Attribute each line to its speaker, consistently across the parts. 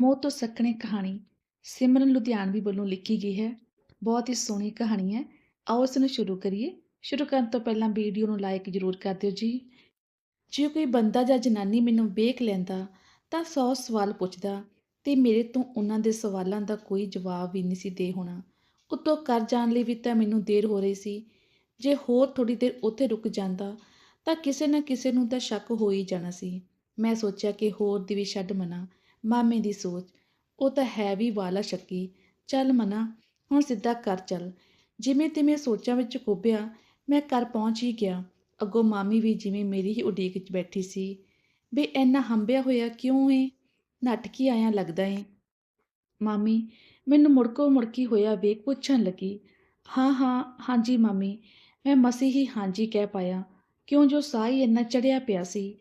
Speaker 1: ਮੋਹ ਤੋਂ ਸੱਖਣੀ ਕਹਾਣੀ ਸਿਮਰਨ ਲੁਧਿਆਣਵੀ ਵੱਲੋਂ ਲਿਖੀ ਗਈ ਹੈ। ਬਹੁਤ ਹੀ ਸੋਹਣੀ ਕਹਾਣੀ ਹੈ। ਆਓ ਇਸ ਨੂੰ ਸ਼ੁਰੂ ਕਰੀਏ। ਸ਼ੁਰੂ ਕਰਨ ਤੋਂ ਪਹਿਲਾਂ ਵੀਡੀਓ ਨੂੰ ਲਾਈਕ ਜ਼ਰੂਰ ਕਰ ਦਿਓ ਜੀ। ਜੇ ਕੋਈ ਬੰਦਾ ਜਾਂ ਜਨਾਨੀ ਮੈਨੂੰ ਵੇਖ ਲੈਂਦਾ, ਤਾਂ ਸੌ ਸਵਾਲ ਪੁੱਛਦਾ, ਤੇ ਮੇਰੇ ਤੋਂ ਉਹਨਾਂ ਦੇ ਸਵਾਲਾਂ ਦਾ ਕੋਈ ਜਵਾਬ ਵੀ ਨਹੀਂ ਸੀ ਦੇ ਹੋਣਾ। ਉੱਤੋਂ ਘਰ ਜਾਣ ਲਈ ਵੀ ਤਾਂ ਮੈਨੂੰ ਦੇਰ ਹੋ ਰਹੀ ਸੀ। ਜੇ ਹੋਰ ਥੋੜੀ ਦੇਰ ਉੱਥੇ ਰੁਕ ਜਾਂਦਾ, ਤਾਂ ਕਿਸੇ ਨਾ ਕਿਸੇ ਨੂੰ ਤਾਂ ਸ਼ੱਕ ਹੋ ਹੀ ਜਾਣਾ ਸੀ। ਮੈਂ ਸੋਚਿਆ ਕਿ ਹੋਰ ਦੀ ਵੀ ਛੱਡ ਮਨਾ। ਮਾਮੇ ਦੀ ਸੋਚ, ਉਹ ਤਾਂ ਹੈ ਵੀ ਵਾਲਾ ਸ਼ੱਕੀ। ਚੱਲ ਮਨਾ, ਹੁਣ ਸਿੱਧਾ ਕਰ ਚੱਲ। ਜਿਵੇਂ ਤਿਵੇਂ ਸੋਚਾਂ ਵਿੱਚ ਕੁੱਬਿਆ ਮੈਂ ਘਰ ਪਹੁੰਚ ਹੀ ਗਿਆ। ਅੱਗੋਂ ਮਾਮੀ ਵੀ ਜਿਵੇਂ ਮੇਰੀ ਹੀ ਉਡੀਕ 'ਚ ਬੈਠੀ ਸੀ। ਬੇ, ਇੰਨਾ ਹੰਬਿਆ ਹੋਇਆ ਕਿਉਂ ਏ? ਨੱਠ ਕੇ ਆਇਆ ਲੱਗਦਾ ਏ। ਮਾਮੀ, ਮੈਨੂੰ ਮੁੜਕੋ ਮੁੜਕੀ ਹੋਇਆ ਵੇਖ ਪੁੱਛਣ ਲੱਗੀ। ਹਾਂ ਹਾਂ, ਹਾਂਜੀ ਮਾਮੀ, ਮੈਂ ਮਸੀ ਹੀ ਹਾਂਜੀ ਕਹਿ ਪਾਇਆ। ਕਿਉਂ ਜੋ ਸਾਹ ਹੀ ਇੰਨਾ ਚੜਿਆ ਪਿਆ ਸੀ?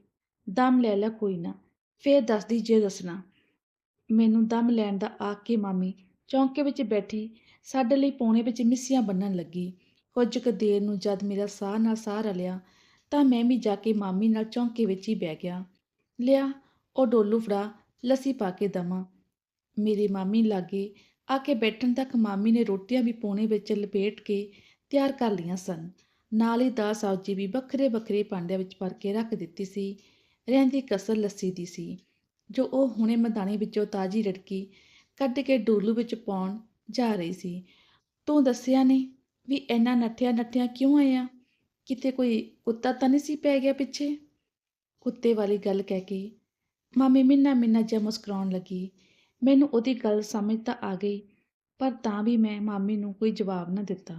Speaker 1: ਦਮ ਲੈ ਲੈ ਕੋਈ ਨਾ, ਫੇਰ ਦੱਸਦੀ ਜੇ ਦੱਸਣਾ। ਮੈਨੂੰ ਦਮ ਲੈਣ ਦਾ ਆ ਕੇ ਮਾਮੀ ਚੌਂਕੇ ਵਿੱਚ ਬੈਠੀ, ਸਾਡੇ ਲਈ ਪੌਣੇ ਵਿੱਚ ਮਿੱਸੀਆਂ ਬੰਨਣ ਲੱਗੀ। ਕੁਝ ਕੁ ਦੇਰ ਨੂੰ ਜਦ ਮੇਰਾ ਸਾਹ ਨਾਲ ਸਾਹ ਰਲਿਆ, ਤਾਂ ਮੈਂ ਵੀ ਜਾ ਕੇ ਮਾਮੀ ਨਾਲ ਚੌਂਕੇ ਵਿੱਚ ਹੀ ਬਹਿ ਗਿਆ। ਲਿਆ, ਉਹ ਡੋਲੂ ਫੜਾ, ਲੱਸੀ ਪਾ ਕੇ ਦਵਾਂ। ਮੇਰੀ ਮਾਮੀ ਲਾਗੇ ਆ ਕੇ ਬੈਠਣ ਤੱਕ ਮਾਮੀ ਨੇ ਰੋਟੀਆਂ ਵੀ ਪੌਣੇ ਵਿੱਚ ਲਪੇਟ ਕੇ ਤਿਆਰ ਕਰ ਲਈਆਂ ਸਨ। ਨਾਲ ਹੀ ਦਾਲ ਸਬਜ਼ੀ ਵੀ ਵੱਖਰੇ ਵੱਖਰੇ ਭਾਂਡਿਆਂ ਵਿੱਚ ਭਰ ਕੇ ਰੱਖ ਦਿੱਤੀ ਸੀ। ਰਹਿੰਦੀ ਕਸਰ ਲੱਸੀ ਦੀ ਸੀ। ਜੋ ਉਹ ਹੁਣੇ ਮਦਾਨੀ ਵਿੱਚੋਂ ਤਾਜੀ ਰੜਕੀ ਕੱਢ ਕੇ ਡੋਲੂ ਵਿੱਚ ਪਾਉਣ ਜਾ ਰਹੀ ਸੀ। ਤੂੰ ਦੱਸਿਆ ਨਹੀਂ ਵੀ ਇੰਨਾ ਨੱਠਿਆ ਨੱਠਿਆ ਕਿਉਂ ਆਇਆ ਕਿਤੇ ਕੋਈ ਕੁੱਤਾ ਤਾਂ ਨਹੀਂ ਸੀ ਪੈ ਗਿਆ ਪਿੱਛੇ? ਕੁੱਤੇ ਵਾਲੀ ਗੱਲ ਕਹਿ ਕੇ ਮਾਮੀ ਮਿੰਨਾ ਮਿੰਨਾ ਜਿਹਾ ਮੁਸਕਰਾਉਣ ਲੱਗੀ। ਮੈਨੂੰ ਉਹਦੀ ਗੱਲ ਸਮਝ ਤਾਂ ਆ ਗਈ, ਪਰ ਤਾਂ ਵੀ ਮੈਂ ਮਾਮੀ ਨੂੰ ਕੋਈ ਜਵਾਬ ਨਾ ਦਿੱਤਾ,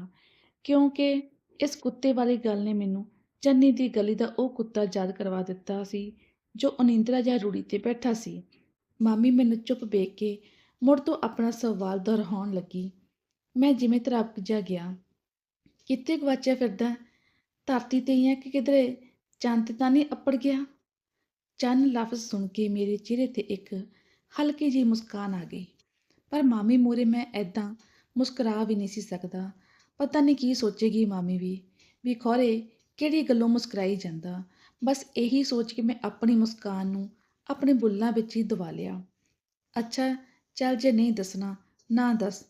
Speaker 1: ਕਿਉਂਕਿ ਇਸ ਕੁੱਤੇ ਵਾਲੀ ਗੱਲ ਨੇ ਮੈਨੂੰ ਚੰਨੀ ਦੀ ਗਲੀ ਦਾ ਉਹ ਕੁੱਤਾ ਯਾਦ ਕਰਵਾ ਦਿੱਤਾ ਸੀ। ਜੋ ਅਨਿੰਦਰਾ ਜਾਂ ਰੂੜੀ ਤੇ ਬੈਠਾ ਸੀ। ਮਾਮੀ ਮੈਨੂੰ ਚੁੱਪ ਵੇਖ ਕੇ ਮੁੜ ਤੋਂ ਆਪਣਾ ਸਵਾਲ ਦੁਹਰਾਉਣ ਲੱਗੀ। ਮੈਂ ਜਿਵੇਂ ਤਰਪਕ ਜਾ ਗਿਆ। ਕਿਤੇ ਗਵਾਚਿਆ ਫਿਰਦਾ? ਧਰਤੀ ਤੇ ਹੀ ਹੈ ਕਿ ਕਿਧਰੇ? ਚੰਦ ਤਾਂ ਨਹੀਂ ਅੱਪੜ ਗਿਆ? ਚੰਨ ਲਫ਼ਜ਼ ਸੁਣ ਕੇ ਮੇਰੇ ਚਿਹਰੇ ਤੇ ਇੱਕ ਹਲਕੀ ਜਿਹੀ ਮੁਸਕਾਨ ਆ ਗਈ। ਪਰ ਮਾਮੀ ਮੂਰੇ ਮੈਂ ਐਦਾਂ ਮੁਸਕਰਾ ਵੀ ਨਹੀਂ ਸੀ ਸਕਦਾ। ਪਤਾ ਨਹੀਂ ਕੀ ਸੋਚੇਗੀ ਮਾਮੀ ਵੀ। ਵੀ ਖੋਰੇ, ਕਿਹੜੀ ਗੱਲੋਂ ਮੁਸਕਰਾਈ ਜਾਂਦਾ? ਬਸ ਇਹੀ ਸੋਚ ਕੇ ਮੈਂ ਆਪਣੀ ਮੁਸਕਾਨ ਨੂੰ ਆਪਣੇ ਬੁੱਲਾਂ ਵਿੱਚ ਹੀ ਦਬਾ ਲਿਆ। ਅੱਛਾ, ਚੱਲ ਜੇ ਨਹੀਂ ਦੱਸਣਾ, ਨਾ ਦੱਸ,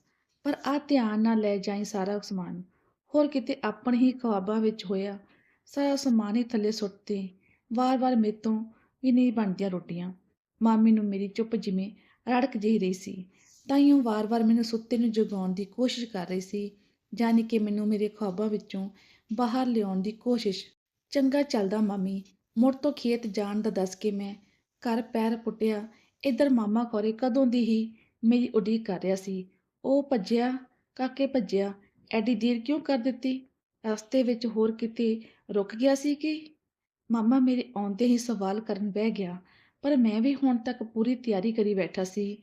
Speaker 1: ਪਰ ਆ ਧਿਆਨ ਨਾਲ ਲੈ ਜਾਈ ਸਾਰਾ ਸਮਾਨ। ਹੋਰ ਕਿਤੇ ਆਪਣੇ ਹੀ ਖਵਾਬਾਂ ਵਿੱਚ ਹੋਇਆ, ਸਾਰਾ ਸਮਾਨ ਹੀ ਥੱਲੇ ਸੁੱਟਦੇ ਵਾਰ-ਵਾਰ ਮੇਰੇ ਤੋਂ ਵੀ ਨਹੀਂ ਬਣਦੀਆਂ ਰੋਟੀਆਂ। ਮਾਮੀ ਨੂੰ ਮੇਰੀ ਚੁੱਪ ਜਿਵੇਂ ਰੜਕ ਜਿਹੀ ਰਹੀ ਸੀ। ਤਾਂ ਹੀ ਉਹ ਵਾਰ-ਵਾਰ ਮੈਨੂੰ ਸੁੱਤੇ ਨੂੰ ਜਗਾਉਣ ਦੀ ਕੋਸ਼ਿਸ਼ ਕਰ ਰਹੀ ਸੀ ਜਾਨੀ ਕਿ ਮੈਨੂੰ ਮੇਰੇ ਖੁਆਬਾਂ ਵਿੱਚੋਂ ਬਾਹਰ ਲਿਆਉਣ ਦੀ ਕੋਸ਼ਿਸ਼ ਚੰਗਾ ਚੱਲਦਾ ਮਾਮੀ, ਮੁੜ ਤੋਂ ਖੇਤ ਜਾਣ ਦਾ ਦੱਸ ਕੇ ਮੈਂ ਘਰ ਪੈਰ ਪੁੱਟਿਆ। ਇੱਧਰ ਮਾਮਾ ਕੋਰੇ ਕਦੋਂ ਦੀ ਹੀ ਮੇਰੀ ਉਡੀਕ ਕਰ ਰਿਹਾ ਸੀ। ਉਹ ਭੱਜਿਆ, ਕਾਕੇ ਭੱਜਿਆ, ਐਡੀ ਦੇਰ ਕਿਉਂ ਕਰ ਦਿੱਤੀ? ਰਸਤੇ ਵਿੱਚ ਹੋਰ ਕਿਤੇ ਰੁਕ ਗਿਆ ਸੀ ਕਿ? ਮਾਮਾ ਮੇਰੇ ਆਉਂਦੇ ਹੀ ਸਵਾਲ ਕਰਨ ਬਹਿ ਗਿਆ, ਪਰ ਮੈਂ ਵੀ ਹੁਣ ਤੱਕ ਪੂਰੀ ਤਿਆਰੀ ਕਰੀ ਬੈਠਾ ਸੀ।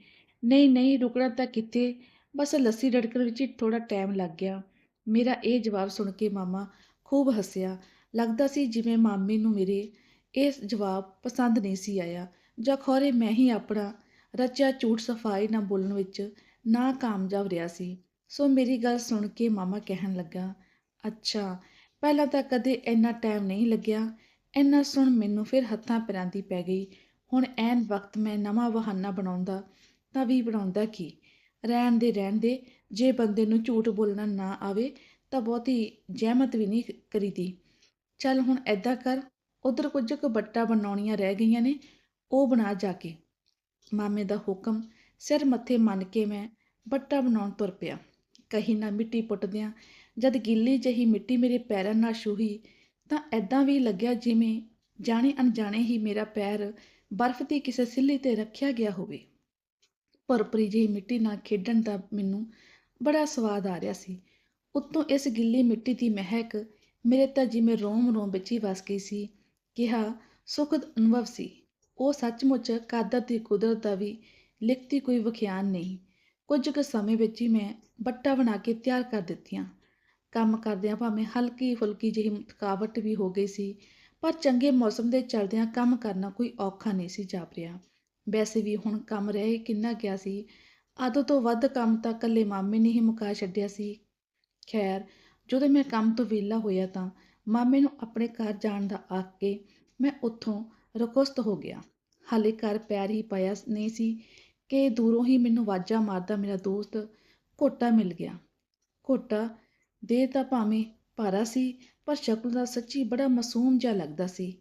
Speaker 1: ਨਹੀਂ ਨਹੀਂ, ਰੁਕਣਾ ਤਾਂ ਕਿਤੇ ਬਸ ਲੱਸੀ ਡੜਕਣ ਵਿੱਚ ਹੀ ਥੋੜਾ ਟਾਈਮ ਲੱਗ ਗਿਆ। ਮੇਰਾ ਇਹ ਜਵਾਬ ਸੁਣ ਕੇ ਮਾਮਾ ਖੂਬ ਹੱਸਿਆ। ਲੱਗਦਾ ਸੀ ਜਿਵੇਂ ਮਾਮੀ ਨੂੰ ਮੇਰੇ ਇਹ ਜਵਾਬ ਪਸੰਦ ਨਹੀਂ ਸੀ ਆਇਆ, ਜਾਂ ਖੋਰੇ ਮੈਂ ਹੀ ਆਪਣਾ ਰਚਿਆ ਝੂਠ ਸਫ਼ਾਈ ਨਾ ਬੋਲਣ ਵਿੱਚ ਨਾ ਕਾਮਯਾਬ ਰਿਹਾ ਸੀ। ਸੋ ਮੇਰੀ ਗੱਲ ਸੁਣ ਕੇ ਮਾਮਾ ਕਹਿਣ ਲੱਗਾ, ਅੱਛਾ, ਪਹਿਲਾਂ ਤਾਂ ਕਦੇ ਇੰਨਾ ਟਾਈਮ ਨਹੀਂ ਲੱਗਿਆ। ਇੰਨਾ ਸੁਣ ਮੈਨੂੰ ਫਿਰ ਹੱਥਾਂ ਪੈਰਾਂ ਦੀ ਪੈ ਗਈ। ਹੁਣ ਐਨ ਵਕਤ ਮੈਂ ਨਵਾਂ ਬਹਾਨਾ ਬਣਾਉਂਦਾ ਤਾਂ ਵੀ ਬਣਾਉਂਦਾ ਕੀ? ਰਹਿਣ ਦੇ ਰਹਿਣ ਦੇ। ਜੇ ਬੰਦੇ ਨੂੰ ਝੂਠ ਬੋਲਣਾ ਨਾ ਆਵੇ ਤਾਂ ਬਹੁਤੀ ਜਹਿਮਤ ਵੀ ਨਹੀਂ ਕਰੀਦੀ। ਚੱਲ ਹੁਣ ਐਦਾਂ ਕਰ, ਉਧਰ ਕੁਝ ਕੁ ਬੱਟਾ ਬਣਾਉਣੀਆਂ ਰਹਿ ਗਈਆਂ ਨੇ, ਉਹ ਬਣਾ ਜਾ ਕੇ। ਮਾਮੇ ਦਾ ਹੁਕਮ, ਸਿਰ ਮੱਥੇ ਮੰਨ ਕੇ ਮੈਂ ਬੱਟਾ ਬਣਾਉਣ ਤੁਰ ਪਿਆ। ਕਹੀ ਨਾ ਮਿੱਟੀ ਪੁੱਟਦਿਆਂ, ਜਦ ਗਿੱਲੀ ਜਹੀ ਮਿੱਟੀ ਮੇਰੇ ਪੈਰਾਂ ਨਾਲ ਛੂਹੀ, ਤਾਂ ਐਦਾਂ ਵੀ ਲੱਗਿਆ ਜਿਵੇਂ ਜਾਣੇ ਅਣਜਾਣੇ ਹੀ ਮੇਰਾ ਪੈਰ ਬਰਫ਼ ਦੀ ਕਿਸੇ ਸਿੱਲੀ ਤੇ ਰੱਖਿਆ ਗਿਆ ਹੋਵੇ। ਭਰਪਰੀ ਜਿਹੀ ਮਿੱਟੀ ਨਾਲ ਖੇਡਣ ਦਾ ਮੈਨੂੰ ਬੜਾ ਸਵਾਦ ਆ ਰਿਹਾ ਸੀ। ਉੱਤੋਂ ਇਸ ਗਿੱਲੀ ਮਿੱਟੀ ਦੀ ਮਹਿਕ ਮੇਰੇ ਤਾਂ ਜਿਵੇਂ ਰੋਮ ਰੋਮ ਵਿੱਚ ਹੀ ਵਸ ਗਈ ਸੀ, ਕਿਹਾ, ਸੁਖਦ ਅਨੁਭਵ ਸੀ। ਉਹ ਸੱਚਮੁੱਚ ਕਾਦਰ ਦੀ ਕੁਦਰਤ ਦਾ ਵੀ ਲਿਖਤੀ ਕੋਈ ਵਿਖਿਆਨ ਨਹੀਂ। ਕੁਝ ਕੁ ਸਮੇਂ ਵਿੱਚ ਹੀ ਮੈਂ ਬੱਟਾ ਬਣਾ ਕੇ ਤਿਆਰ ਕਰ ਦਿੱਤੀਆਂ। ਕੰਮ ਕਰਦਿਆਂ ਭਾਵੇਂ ਹਲਕੀ ਫੁਲਕੀ ਜਿਹੀ ਥਕਾਵਟ ਵੀ ਹੋ ਗਈ ਸੀ, ਪਰ ਚੰਗੇ ਮੌਸਮ ਦੇ ਚਲਦਿਆਂ ਕੰਮ ਕਰਨਾ ਕੋਈ ਔਖਾ ਨਹੀਂ ਸੀ ਜਾਪ ਰਿਹਾ। ਵੈਸੇ ਵੀ ਹੁਣ ਕੰਮ ਰਹੇ ਕਿੰਨਾ ਗਿਆ ਸੀ ਆਦੋ ਤੋਂ ਵੱਧ ਕੰਮ ਤਾਂ ਇਕੱਲੇ ਮਾਮੇ ਨੇ ਹੀ ਮੁਕਾ ਛੱਡਿਆ ਸੀ। ਖੈਰ ਜਦੋਂ ਮੈਂ ਕੰਮ ਤੋਂ ਵਿਹਲਾ ਹੋਇਆ ਤਾਂ ਮਾਮੇ ਨੂੰ ਆਪਣੇ ਘਰ ਜਾਣ ਦਾ ਆਖ ਕੇ ਮੈਂ ਉੱਥੋਂ ਰਕੁਸਤ ਹੋ ਗਿਆ। ਹਾਲੇ ਘਰ ਪੈਰ ਹੀ ਪਾਇਆ ਨਹੀਂ ਸੀ ਕਿ ਦੂਰੋਂ ਹੀ ਮੈਨੂੰ ਆਵਾਜ਼ਾਂ ਮਾਰਦਾ ਮੇਰਾ ਦੋਸਤ ਘੋਟਾ ਮਿਲ ਗਿਆ। ਘੋਟਾ ਦੇ ਤਾਂ ਭਾਵੇਂ ਭਾਰਾ ਸੀ, ਪਰ ਸ਼ਕਲ ਦਾ ਸੱਚੀ ਬੜਾ ਮਾਸੂਮ ਜਿਹਾ ਲੱਗਦਾ ਸੀ।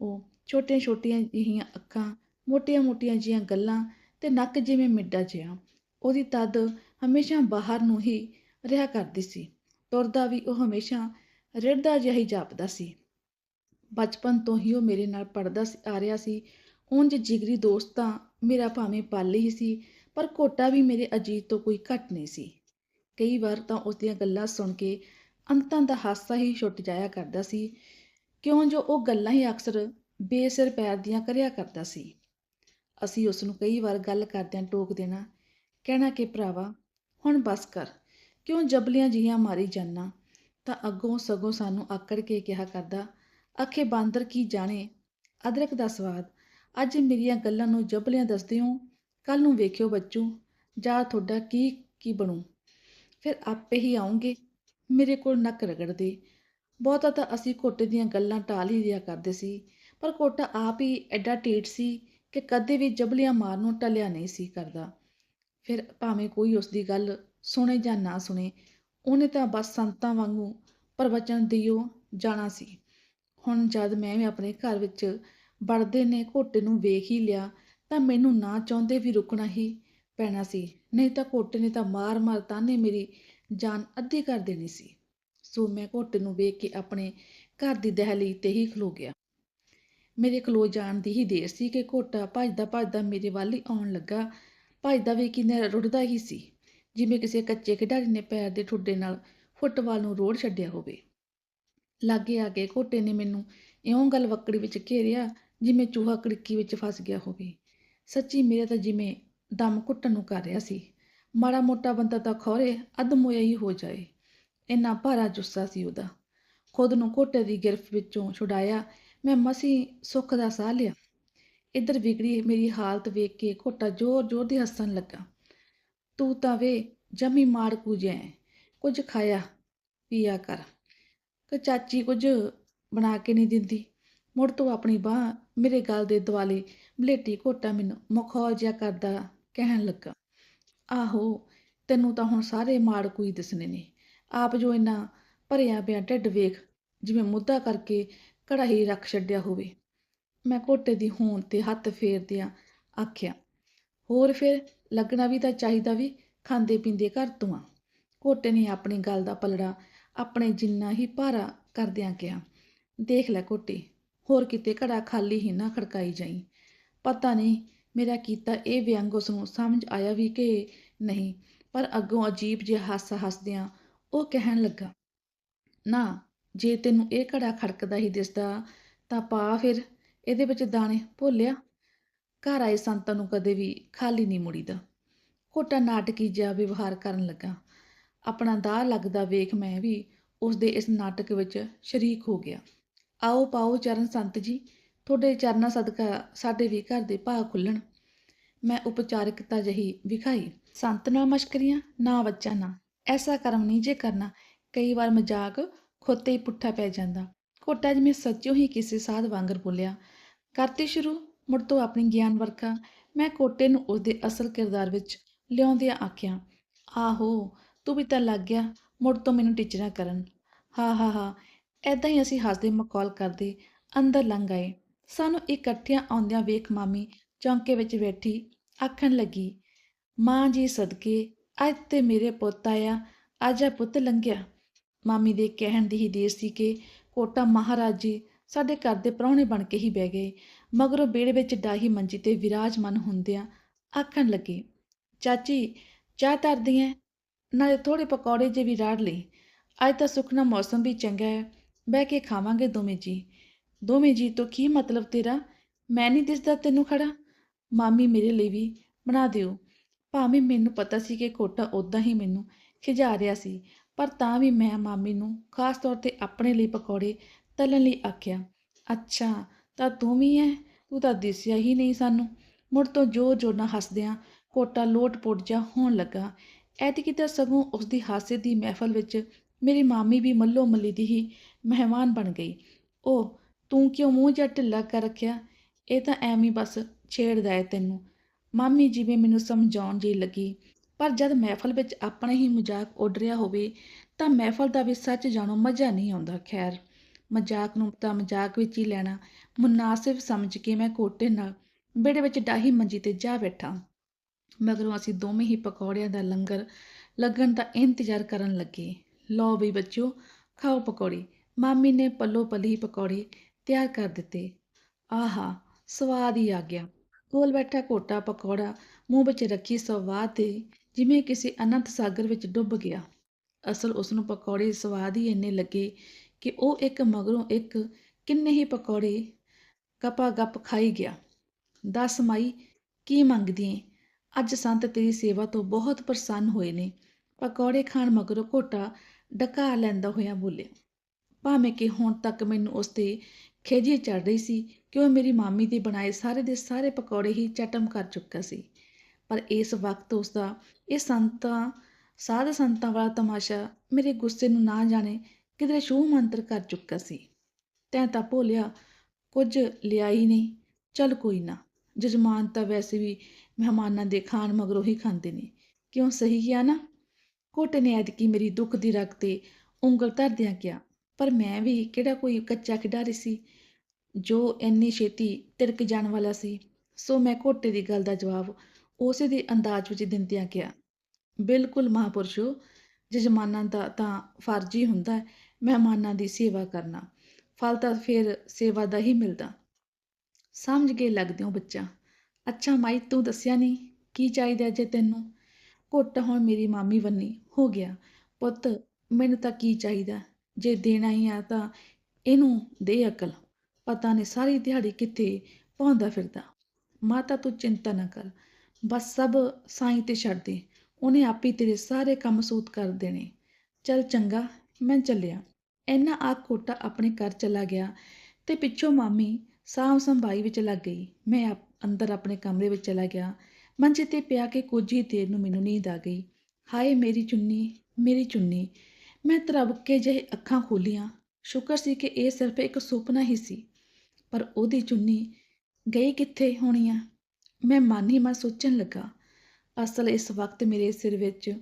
Speaker 1: ਉਹ ਛੋਟੀਆਂ ਛੋਟੀਆਂ ਜਿਹੀਆਂ ਅੱਖਾਂ ਮੋਟੀਆਂ ਮੋਟੀਆਂ ਜਿਹੀਆਂ ਗੱਲਾਂ ਤੇ ਨੱਕ ਜਿਵੇਂ ਮਿੱਡਾ ਜਿਹਾ, ਉਹਦੀ ਤਦ ਹਮੇਸ਼ਾ ਬਾਹਰ ਨੂੰ ਹੀ ਰਿਹਾ ਕਰਦੀ ਸੀ। ਤੁਰਦਾ ਵੀ ਉਹ ਹਮੇਸ਼ਾ ਰਿੜਦਾ ਜਿਹਾ ਹੀ ਜਾਪਦਾ ਸੀ। ਬਚਪਨ ਤੋਂ ਹੀ ਉਹ ਮੇਰੇ ਨਾਲ ਪੜਦਾ ਆ ਰਿਹਾ ਸੀ। ਉਂਝ ਜਿਗਰੀ ਦੋਸਤ ਤਾਂ ਮੇਰਾ ਭਾਵੇਂ ਪਲ ਹੀ ਸੀ, ਪਰ ਕੋਟਾ ਵੀ ਮੇਰੇ ਅਜੀਤ ਤੋਂ ਕੋਈ ਘੱਟ ਨਹੀਂ ਸੀ। ਕਈ ਵਾਰ ਤਾਂ ਉਸ ਦੀਆਂ ਗੱਲਾਂ ਸੁਣ ਕੇ ਅੰਤਾਂ ਦਾ ਹਾਸਾ ਹੀ ਛੁੱਟ ਜਾਇਆ ਕਰਦਾ ਸੀ। ਕਿਉਂ ਜੋ ਉਹ ਗੱਲਾਂ ਹੀ ਅਕਸਰ ਬੇਸਿਰ ਪੈਰ ਦੀਆਂ ਕਰਿਆ ਕਰਦਾ ਸੀ। ਅਸੀਂ ਉਸ ਨੂੰ ਕਈ ਵਾਰ ਗੱਲ ਕਰਦਿਆਂ ਟੋਕ ਦੇਣਾ, ਕਹਿਣਾ ਕਿ ਭਰਾਵਾ, ਹੁਣ ਬਸ ਕਰ। ਕਿਉਂ ਜਬਲੀਆਂ ਜੀਆਂ ਮਾਰੀ ਜਾਨਾ? ਤਾਂ ਅੱਗੋਂ ਸਗੋਂ ਸਾਨੂੰ ਆਕੜ ਕੇ ਕਿਹਾ ਕਰਦਾ, ਆਖੇ ਬਾਂਦਰ ਕੀ ਜਾਣੇ? ਅਦਰਕ ਦਾ ਸਵਾਦ। ਅੱਜ ਮੇਰੀਆਂ ਗੱਲਾਂ ਨੂੰ ਜਬਲੀਆਂ ਦੱਸਦੇ ਹੋ ਕੱਲ ਨੂੰ ਵੇਖਿਓ ਬੱਚੂ, ਜਾ ਤੁਹਾਡਾ ਕੀ ਕੀ ਬਣੂ? ਫਿਰ ਆਪੇ ਹੀ ਆਉਂਗੇ। ਮੇਰੇ ਕੋਲ ਨੱਕ ਰਗੜਦੇ। ਬਹੁਤਾ ਤਾਂ ਅਸੀਂ ਕੋਟੇ ਦੀਆਂ ਗੱਲਾਂ ਟਾਲ ਹੀ ਦਿਆ ਕਰਦੇ ਸੀ, ਪਰ ਕੋਟਾ ਆਪ ਹੀ ਐਡਾ ਢੀਠ ਸੀ ਕਿ ਕਦੇ ਵੀ ਜਬਲੀਆਂ ਮਾਰਨੋਂ ਟਲਿਆ ਨਹੀਂ ਸੀ ਕਰਦਾ। ਫਿਰ ਭਾਵੇਂ ਕੋਈ ਉਸ ਦੀ ਗੱਲ ਸੁਣੇ ਜਾਂ ਨਾ ਸੁਣੇ, ਉਹਨੇ ਤਾਂ ਬਸ ਸੰਤਾਂ ਵਾਂਗੂ ਪ੍ਰਵਚਨ ਦਿਓ ਜਾਣਾ ਸੀ। ਹੁਣ ਜਦ ਮੈਂ ਵੀ ਆਪਣੇ ਘਰ ਵਿੱਚ ਵੜਦੇ ਨੇ, ਘੋਟੇ ਨੂੰ ਵੇਖ ਹੀ ਲਿਆ, ਤਾਂ ਮੈਨੂੰ ਨਾ ਚਾਹੁੰਦੇ ਵੀ ਰੁਕਣਾ ਹੀ ਪੈਣਾ ਸੀ। ਨਹੀਂ ਤਾਂ ਘੋਟੇ ਨੇ ਤਾਂ ਮਾਰ-ਮਾਰ ਤਾਨੇ ਮੇਰੀ ਜਾਨ ਅੱਧੀ ਕਰ ਦੇਣੀ ਸੀ। ਸੋ ਮੈਂ ਘੋਟੇ ਨੂੰ ਵੇਖ ਕੇ ਆਪਣੇ ਘਰ ਦੀ ਦਹਲੀ ਤੇ ਹੀ ਖਲੋ ਗਿਆ। ਮੇਰੇ ਖਲੋ ਜਾਣ ਦੀ ਹੀ ਦੇਰ ਸੀ ਕਿ ਘੋਟਾ ਭੱਜਦਾ ਭੱਜਦਾ ਮੇਰੇ ਵੱਲ ਹੀ ਆਉਣ ਲੱਗਾ। ਭੱਜਦਾ ਵੀ ਕਿਨੇ ਰੁੜਦਾ ਹੀ ਸੀ। ਜਿਵੇਂ ਕਿਸੇ ਕੱਚੇ ਖਿਡਾਰੀ ਨੇ ਪੈਰ ਦੇ ਠੁੱਡੇ ਨਾਲ ਫੁੱਟਬਾਲ ਨੂੰ ਰੋੜ ਛੱਡਿਆ ਹੋਵੇ। ਲਾਗੇ ਆ ਕੇ ਘੋਟੇ ਨੇ ਮੈਨੂੰ ਇਉਂ ਗੱਲ ਵੱਕੜੀ ਵਿੱਚ ਘੇਰਿਆ ਜਿਵੇਂ ਚੂਹਾ ਕੜਕੀ ਵਿੱਚ ਫਸ ਗਿਆ ਹੋਵੇ। ਸੱਚੀ ਮੇਰੇ ਤਾਂ ਜਿਵੇਂ ਦਮ ਘੁੱਟਣ ਨੂੰ ਕਰ ਰਿਹਾ ਸੀ। ਮਾੜਾ ਮੋਟਾ ਬੰਦਾ ਤਾਂ ਖੌਰੇ ਅਧਮੋਇਆ ਹੀ ਹੋ ਜਾਏ। ਇੰਨਾ ਭਾਰਾ ਜੁੱਸਾ ਸੀ ਉਹਦਾ। ਖੁਦ ਨੂੰ ਘੋਟੇ ਦੀ ਗਿਰਫ ਵਿੱਚੋਂ ਛੁਡਾਇਆ ਮੈਂ ਮਸੀ ਸੁੱਖ ਦਾ ਸਾਹ ਲਿਆ। ਇੱਧਰ ਵਿਗੜੀ ਮੇਰੀ ਹਾਲਤ ਵੇਖ ਕੇ ਘੋਟਾ ਜ਼ੋਰ ਜ਼ੋਰ ਦੀ ਹੱਸਣ ਲੱਗਾ। ਤੂੰ ਤਾਂ ਵੇ ਜਮੀ ਮਾਰ ਕੂਜੈ ਕੁਝ ਖਾਇਆ, ਪੀਆ ਕਰ। ਕਿ ਚਾਚੀ ਕੁਝ ਬਣਾ ਕੇ ਨਹੀਂ ਦਿੰਦੀ। ਮੁੜ ਤੋਂ ਆਪਣੀ ਬਾਹ ਮੇਰੇ ਗਲ ਦੇ ਦੁਆਲੇ ਬਲੇਟੀ ਘੋਟਾ ਮੈਨੂੰ ਮਖੌਲ ਜਿਹਾ ਕਰਦਾ ਕਹਿਣ ਲੱਗਾ। ਆਹੋ, ਤੈਨੂੰ ਤਾਂ ਹੁਣ ਸਾਰੇ ਮਾੜ ਕੋਈ ਦਿਸਨੇ ਨੇ। ਆਪ ਜੋ ਇੰਨਾ ਭਰਿਆ ਪਿਆ ਢਿੱਡ ਵੇਖ, ਜਿਵੇਂ ਮੁੱਦਾ ਕਰਕੇ ਕੜਾਹੀ ਰੱਖ ਛੱਡਿਆ ਹੋਵੇ। ਮੈਂ ਘੋਟੇ ਦੀ ਹੋਣ ਤੇ ਹੱਥ ਫੇਰਦਿਆਂ ਆਖਿਆ, ਹੋਰ ਫਿਰ ਲੱਗਣਾ ਵੀ ਤਾਂ ਚਾਹੀਦਾ ਵੀ ਖਾਂਦੇ ਪੀਂਦੇ ਘਰ ਤੋਂ ਆ। ਘੋਟੇ ਨੇ ਆਪਣੀ ਗੱਲ ਦਾ ਪਲੜਾ ਆਪਣੇ ਜਿੰਨਾ ਹੀ ਭਾਰਾ ਕਰਦਿਆਂ ਕਿਹਾ, ਦੇਖ ਲੈ ਘੋਟੇ, ਹੋਰ ਕਿਤੇ ਘੜਾ ਖਾਲੀ ਹੀ ਨਾ ਖੜਕਾਈ ਜਾਈ। ਪਤਾ ਨਹੀਂ ਮੇਰਾ ਕੀਤਾ ਇਹ ਵਿਅੰਗ ਉਸ ਨੂੰ ਸਮਝ ਆਇਆ ਵੀ ਕਿ ਨਹੀਂ, ਪਰ ਅੱਗੋਂ ਅਜੀਬ ਜਿਹਾ ਹਾਸਾ ਹੱਸਦਿਆਂ ਉਹ ਕਹਿਣ ਲੱਗਾ, ਨਾ, ਜੇ ਤੈਨੂੰ ਇਹ ਘੜਾ ਖੜਕਦਾ ਹੀ ਦਿਸਦਾ ਤਾਂ ਪਾ ਫਿਰ। ਇਹਦੇ ਵਿੱਚ ਦਾਣੇ ਭੋਲਿਆ ਘਰ ਆਏ ਸੰਤਾਂ ਨੂੰ ਕਦੇ ਵੀ ਖਾਲੀ ਨਹੀਂ ਮੁੜੀਦਾ। ਘੋਟਾ ਨਾਟਕੀ ਜਿਹਾ ਵਿਵਹਾਰ ਕਰਨ ਲੱਗਾ। ਆਪਣਾ ਦਾਹ ਲੱਗਦਾ ਵੇਖ ਮੈਂ ਵੀ ਉਸ ਦੇ ਇਸ ਨਾਟਕ ਵਿੱਚ ਸ਼ਰੀਕ ਹੋ ਗਿਆ। ਆਓ ਪਾਓ ਚਰਨ ਸੰਤ ਜੀ, ਤੁਹਾਡੇ ਚਰਨਾਂ ਸਦਕਾ ਸਾਡੇ ਵੀ ਘਰ ਦੇ ਭਾਅ ਖੁੱਲਣ ਮੈਂ ਉਪਚਾਰਿਕਤਾ ਜਹੀ ਵਿਖਾਈ। ਸੰਤ ਨਾ ਮਸ਼ਕਰੀਆਂ, ਨਾ ਬੱਚਾ ਨਾ। ਐਸਾ ਕਰਮ ਨਹੀਂ ਜੇ ਕਰਨਾ, ਕਈ ਵਾਰ ਮਜ਼ਾਕ ਖੋਤੇ ਹੀ ਪੁੱਠਾ ਪੈ ਜਾਂਦਾ। ਕੋਟਾ ਜਿਵੇਂ ਸੱਚੋ ਹੀ ਕਿਸੇ ਸਾਧ ਵਾਂਗਰ ਬੋਲਿਆ। ਕਰਤੀ ਸ਼ੁਰੂ, ਮੁੜ ਤੋਂ ਆਪਣੀ ਗਿਆਨ ਵਰਖਾ, ਮੈਂ ਕੋਟੇ ਨੂੰ ਉਸਦੇ ਅਸਲ ਕਿਰਦਾਰ ਵਿੱਚ ਲਿਆਉਂਦਿਆਂ ਆਖਿਆ, ਆਹੋ, ਤੂੰ ਵੀ ਤਾਂ ਲੱਗ ਗਿਆ, ਮੁੜ ਤੋਂ ਮੈਨੂੰ ਟੀਚਰਾਂ ਕਰਨ। ਹਾ ਹਾ ਹਾ ਐਦਾਂ ਹੀ ਅਸੀਂ ਹੱਸਦੇ ਮਕੌਲ ਕਰਦੇ ਅੰਦਰ ਲੰਘ ਆਏ। ਸਾਨੂੰ ਇਕੱਠਿਆਂ ਆਉਂਦਿਆਂ ਵੇਖ ਮਾਮੀ ਚੌਂਕੇ ਵਿੱਚ ਬੈਠੀ ਆਖਣ ਲੱਗੀ, ਮਾਂ ਜੀ ਸਦਕੇ, ਅੱਜ ਤੇ ਮੇਰੇ ਪੁੱਤ ਆਇਆ, ਅੱਜ ਆਜਾ ਪੁੱਤ ਲੰਘਿਆ। ਮਾਮੀ ਦੇ ਕਹਿਣ ਦੀ ਹੀ ਦੇਰ ਸੀ ਕਿ ਕੋਟਾ ਮਹਾਰਾਜ ਜੀ ਸਾਡੇ ਘਰ ਦੇ ਪ੍ਰਾਹੁਣੇ ਬਣ ਕੇ ਹੀ ਬਹਿ ਗਏ। ਮਗਰੋਂ ਬੇੜੇ ਵਿੱਚ ਡਾਹੀ ਮੰਜੀ ਤੇ ਵਿਰਾਜਮਾਨ ਹੁੰਦਿਆਂ ਆਖਣ ਲੱਗੇ, ਚਾਚੀ, ਚਾਹ ਧਰਦੀ ਐ? ਨਾਲੇ ਥੋੜੇ ਪਕੌੜੇ ਜੇ ਵੀ ਰਾੜ ਲਈ। ਅੱਜ ਤਾਂ ਸੁਖਨਾ ਮੌਸਮ ਵੀ ਚੰਗਾ ਹੈ ਬਹਿ ਕੇ ਖਾਵਾਂਗੇ ਦੋਵੇਂ ਜੀ। ਦੋਵੇਂ ਜੀ ਤੋਂ ਕੀ ਮਤਲਬ ਤੇਰਾ? ਮੈਂ ਨਹੀਂ ਦਿਸਦਾ ਤੈਨੂੰ ਖੜਾ। ਮਾਮੀ ਮੇਰੇ ਲਈ ਵੀ ਬਣਾ ਦਿਓ। ਭਾਵੇਂ ਮੈਨੂੰ ਪਤਾ ਸੀ ਕਿ ਕੋਟਾ ਉਦਾਂ ਹੀ ਮੈਨੂੰ ਖਿਜਾ ਰਿਹਾ ਸੀ, ਪਰ ਤਾਂ ਵੀ ਮੈਂ ਮਾਮੀ ਨੂੰ ਖਾਸ ਤੌਰ ਤੇ ਆਪਣੇ ਲਈ ਪਕੌੜੇ ਤਲਣ ਲਈ ਆਖਿਆ, ਅੱਛਾ, ਤਾਂ ਤੂੰ ਵੀ ਐ? ਤੂੰ ਤਾਂ ਦਿਸਿਆ ਹੀ ਨਹੀਂ ਸਾਨੂੰ। ਮੁੜ ਤੋਂ ਜ਼ੋਰ ਜੋ ਨਾ ਹੱਸਦਿਆਂ ਕੋਟਾ ਲੋਟ-ਪੋਟ ਜਾ ਹੋਣ ਲੱਗਾ। ਐਤਕੀ ਤਾਂ ਸਗੋਂ ਉਸ ਦੀ ਹਾਸੇ ਦੀ ਮਹਿਫਲ ਵਿੱਚ ਮੇਰੀ ਮਾਮੀ ਵੀ ਮੱਲੋ ਮੱਲੀ ਦੀ ਹੀ ਮਹਿਮਾਨ ਬਣ ਗਈ। ਉਹ ਤੂੰ ਕਿਉਂ ਮੂੰਹ ਜਿਹਾ ਢਿੱਲਾ ਕਰ ਰੱਖਿਆ? ਇਹ ਤਾਂ ਐਵੇਂ ਬਸ ਛੇੜਦਾ ਹੈ ਤੈਨੂੰ। ਮਾਮੀ ਜਿਵੇਂ ਮੈਨੂੰ ਸਮਝਾਉਣ ਜਿਹੀ ਲੱਗੀ। ਪਰ ਜਦ ਮਹਿਫਲ ਵਿੱਚ ਆਪਣੇ ਹੀ ਮਜ਼ਾਕ ਉੱਡ ਰਿਹਾ ਹੋਵੇ, ਤਾਂ ਮਹਿਫਲ ਦਾ ਵੀ ਸੱਚ ਜਾਣੋ ਮਜ਼ਾ ਨਹੀਂ ਆਉਂਦਾ, ਖੈਰ। ਮਜ਼ਾਕ ਨੂੰ ਤਾਂ ਮਜ਼ਾਕ ਵਿੱਚ ਹੀ ਲੈਣਾ, ਮੁਨਾਸਿਬ ਸਮਝ ਕੇ ਮੈਂ ਕੋਟੇ ਨਾਲ ਵਿਹੜੇ ਵਿੱਚ ਡਾਹੀ ਮੰਜੀ ਤੇ ਜਾ ਬੈਠਾ। ਮਗਰੋਂ ਅਸੀਂ ਦੋਵੇਂ ਹੀ ਪਕੌੜਿਆਂ ਦਾ ਲੰਗਰ ਲੱਗਣ ਦਾ ਇੰਤਜ਼ਾਰ ਕਰਨ ਲੱਗੇ। ਲਓ ਵੀ ਬੱਚਿਓ, ਖਾਓ ਪਕੌੜੀ। ਮਾਮੀ ਨੇ ਪੱਲੋ ਪੱਲੀ ਪਕੌੜੇ ਤਿਆਰ ਕਰ ਦਿੱਤੇ। ਆਹਾ, ਸਵਾਦ ਹੀ ਆ ਗਿਆ। ਕੋਲ ਬੈਠਾ ਕੋਟਾ ਪਕੌੜਾ ਮੂੰਹ ਵਿੱਚ ਰੱਖੀ ਸਵਾਦ ਤੇ ਜਿਵੇਂ ਕਿਸੇ ਅਨੰਤ ਸਾਗਰ ਵਿੱਚ ਡੁੱਬ ਗਿਆ। ਅਸਲ ਉਸ ਨੂੰ ਪਕੌੜੇ ਸਵਾਦ ਹੀ ਇੰਨੇ ਲੱਗੇ ਕਿ ਉਹ ਇੱਕ ਮਗਰੋਂ ਇੱਕ ਕਿੰਨੇ ਹੀ ਪਕੌੜੇ ਕਪਾ ਗੱਪ ਖਾਈ ਗਿਆ। ਦਸ ਮਾਈ, ਕੀ ਮੰਗਦੀ ਏ? ਅੱਜ ਸੰਤ ਤੇਰੀ ਸੇਵਾ ਤੋਂ ਬਹੁਤ ਪ੍ਰਸੰਨ ਹੋਏ ਨੇ। ਪਕੌੜੇ ਖਾਣ ਮਗਰੋਂ ਘੋਟਾ ਡਕਾ ਲੈਂਦਾ ਹੋਇਆ ਬੋਲਿਆ। ਭਾਵੇਂ ਕਿ ਹੁਣ ਤੱਕ ਮੈਨੂੰ ਉਸ ਤੇ ਖੇਜੀ ਚੜ ਰਹੀ ਸੀ ਕਿ ਉਹ ਮੇਰੀ ਮਾਮੀ ਦੇ ਬਣਾਏ ਸਾਰੇ ਦੇ ਸਾਰੇ ਪਕੌੜੇ ਹੀ ਚਟਮ ਕਰ ਚੁੱਕਾ ਸੀ। ਪਰ ਇਸ ਵਕਤ ਉਸ ਦਾ, ਇਹ ਸੰਤਾਂ, ਸਾਧ ਸੰਤਾਂ ਵਾਲਾ ਤਮਾਸ਼ਾ ਮੇਰੇ ਗੁੱਸੇ ਨੂੰ ਨਾ ਜਾਣੇ ਕਿਧਰੇ ਛੂਹ ਮੰਤਰ ਕਰ ਚੁੱਕਾ ਸੀ। ਤੈਂ ਤਾਂ ਭੋਲਿਆ, ਕੁਝ ਲਿਆ ਹੀ ਨਹੀਂ। ਚੱਲ ਕੋਈ ਨਾ, ਜਜਮਾਨ ਤਾਂ ਵੈਸੇ ਵੀ ਮਹਿਮਾਨਾਂ ਦੇ ਖਾਣ ਮਗਰੋਂ ਹੀ ਖਾਂਦੇ ਨੇ। ਕਿਉਂ ਸਹੀ ਗਿਆ ਨਾ? ਕੋਟੇ ਨੇ ਐਤਕੀ ਮੇਰੀ ਦੁੱਖ ਦੀ ਰਗ ਤੇ ਉਂਗਲ ਧਰਦਿਆਂ ਕਿਹਾ, ਪਰ ਮੈਂ ਵੀ ਕਿਹੜਾ ਕੋਈ ਕੱਚਾ ਖਿਡਾਰੀ ਸੀ, ਜੋ ਇੰਨੀ ਛੇਤੀ ਤਿਰਕ ਜਾਣ ਵਾਲਾ ਸੀ? ਸੋ ਮੈਂ ਕੋਟੇ ਦੀ ਗੱਲ ਦਾ ਜਵਾਬ ਉਸੇ ਦੇ ਅੰਦਾਜ਼ ਵਿੱਚ ਦਿੰਦਿਆਂ ਕਿਹਾ, ਬਿਲਕੁਲ ਮਹਾਪੁਰਸ਼ੋ, ਜਜਮਾਨਾਂ ਦਾ ਤਾਂ ਫਰਜ਼ ਹੀ ਹੁੰਦਾ ਹੈ ਮਹਿਮਾਨਾਂ ਦੀ ਸੇਵਾ ਕਰਨਾ। ਫਲ ਤਾਂ ਫਿਰ ਸੇਵਾ ਦਾ ਹੀ ਮਿਲਦਾ। ਸਮਝ ਕੇ ਲੱਗਦੇ ਹੋ ਬੱਚਾ, ਅੱਛਾ ਮਾਈ, ਤੂੰ ਦੱਸਿਆ ਨਹੀਂ ਕੀ ਚਾਹੀਦਾ ਜੇ ਤੈਨੂੰ? ਘੁੱਟ ਹੁਣ ਮੇਰੀ ਮਾਮੀ ਬੰਨੀ ਹੋ ਗਿਆ। ਪੁੱਤ, ਮੈਨੂੰ ਤਾਂ ਕੀ ਚਾਹੀਦਾ? ਜੇ ਦੇਣਾ ਹੀ ਆ ਤਾਂ ਇਹਨੂੰ ਦੇ ਅਕਲ। ਪਤਾ ਨਹੀਂ ਸਾਰੀ ਦਿਹਾੜੀ ਕਿੱਥੇ ਪਾਉਂਦਾ ਫਿਰਦਾ। ਮਾਤਾ, ਤੂੰ ਚਿੰਤਾ ਨਾ ਕਰ। ਬਸ ਸਭ ਸਾਈਂ ਤੇ ਛੱਡ ਦੇ। ਉਹਨੇ ਆਪੇ ਤੇਰੇ ਸਾਰੇ ਕੰਮ ਸੂਤ ਕਰ ਦੇਣੇ। ਚੱਲ ਚੰਗਾ, ਮੈਂ ਚੱਲਿਆ। ਇੰਨਾ ਆਖ ਕੋਟਾ ਆਪਣੇ ਘਰ ਚਲਾ ਗਿਆ ਤੇ ਪਿੱਛੋਂ ਮਾਮੀ ਸਾਂਭ ਸੰਭਾਈ ਵਿੱਚ ਲੱਗ ਗਈ। ਮੈਂ ਆਪ- ਅੰਦਰ ਆਪਣੇ ਕਮਰੇ ਵਿੱਚ ਚਲਾ ਗਿਆ। ਮੰਜੇ ਤੇ ਪਿਆ ਕੇ ਕੁਝ ਹੀ ਦੇਰ ਨੂੰ ਮੈਨੂੰ ਨੀਂਦ ਆ ਗਈ। ਹਾਏ, ਮੇਰੀ ਚੁੰਨੀ ਮੇਰੀ ਚੁੰਨੀ। ਮੈਂ ਤਰਬਕੇ ਜਿਹੇ ਅੱਖਾਂ ਖੋਲੀਆਂ। ਸ਼ੁਕਰ ਸੀ ਕਿ ਇਹ ਸਿਰਫ ਇੱਕ ਸੁਪਨਾ ਹੀ ਸੀ। ਪਰ ਉਹਦੀ ਚੁੰਨੀ ਗਈ ਕਿੱਥੇ ਹੋਣੀ ਆ? ਮੈਂ ਮਨ ਹੀ ਮਨ ਸੋਚਣ ਲੱਗਾ। ਅਸਲ ਇਸ ਵਕਤ ਮੇਰੇ ਸਿਰ ਵਿੱਚ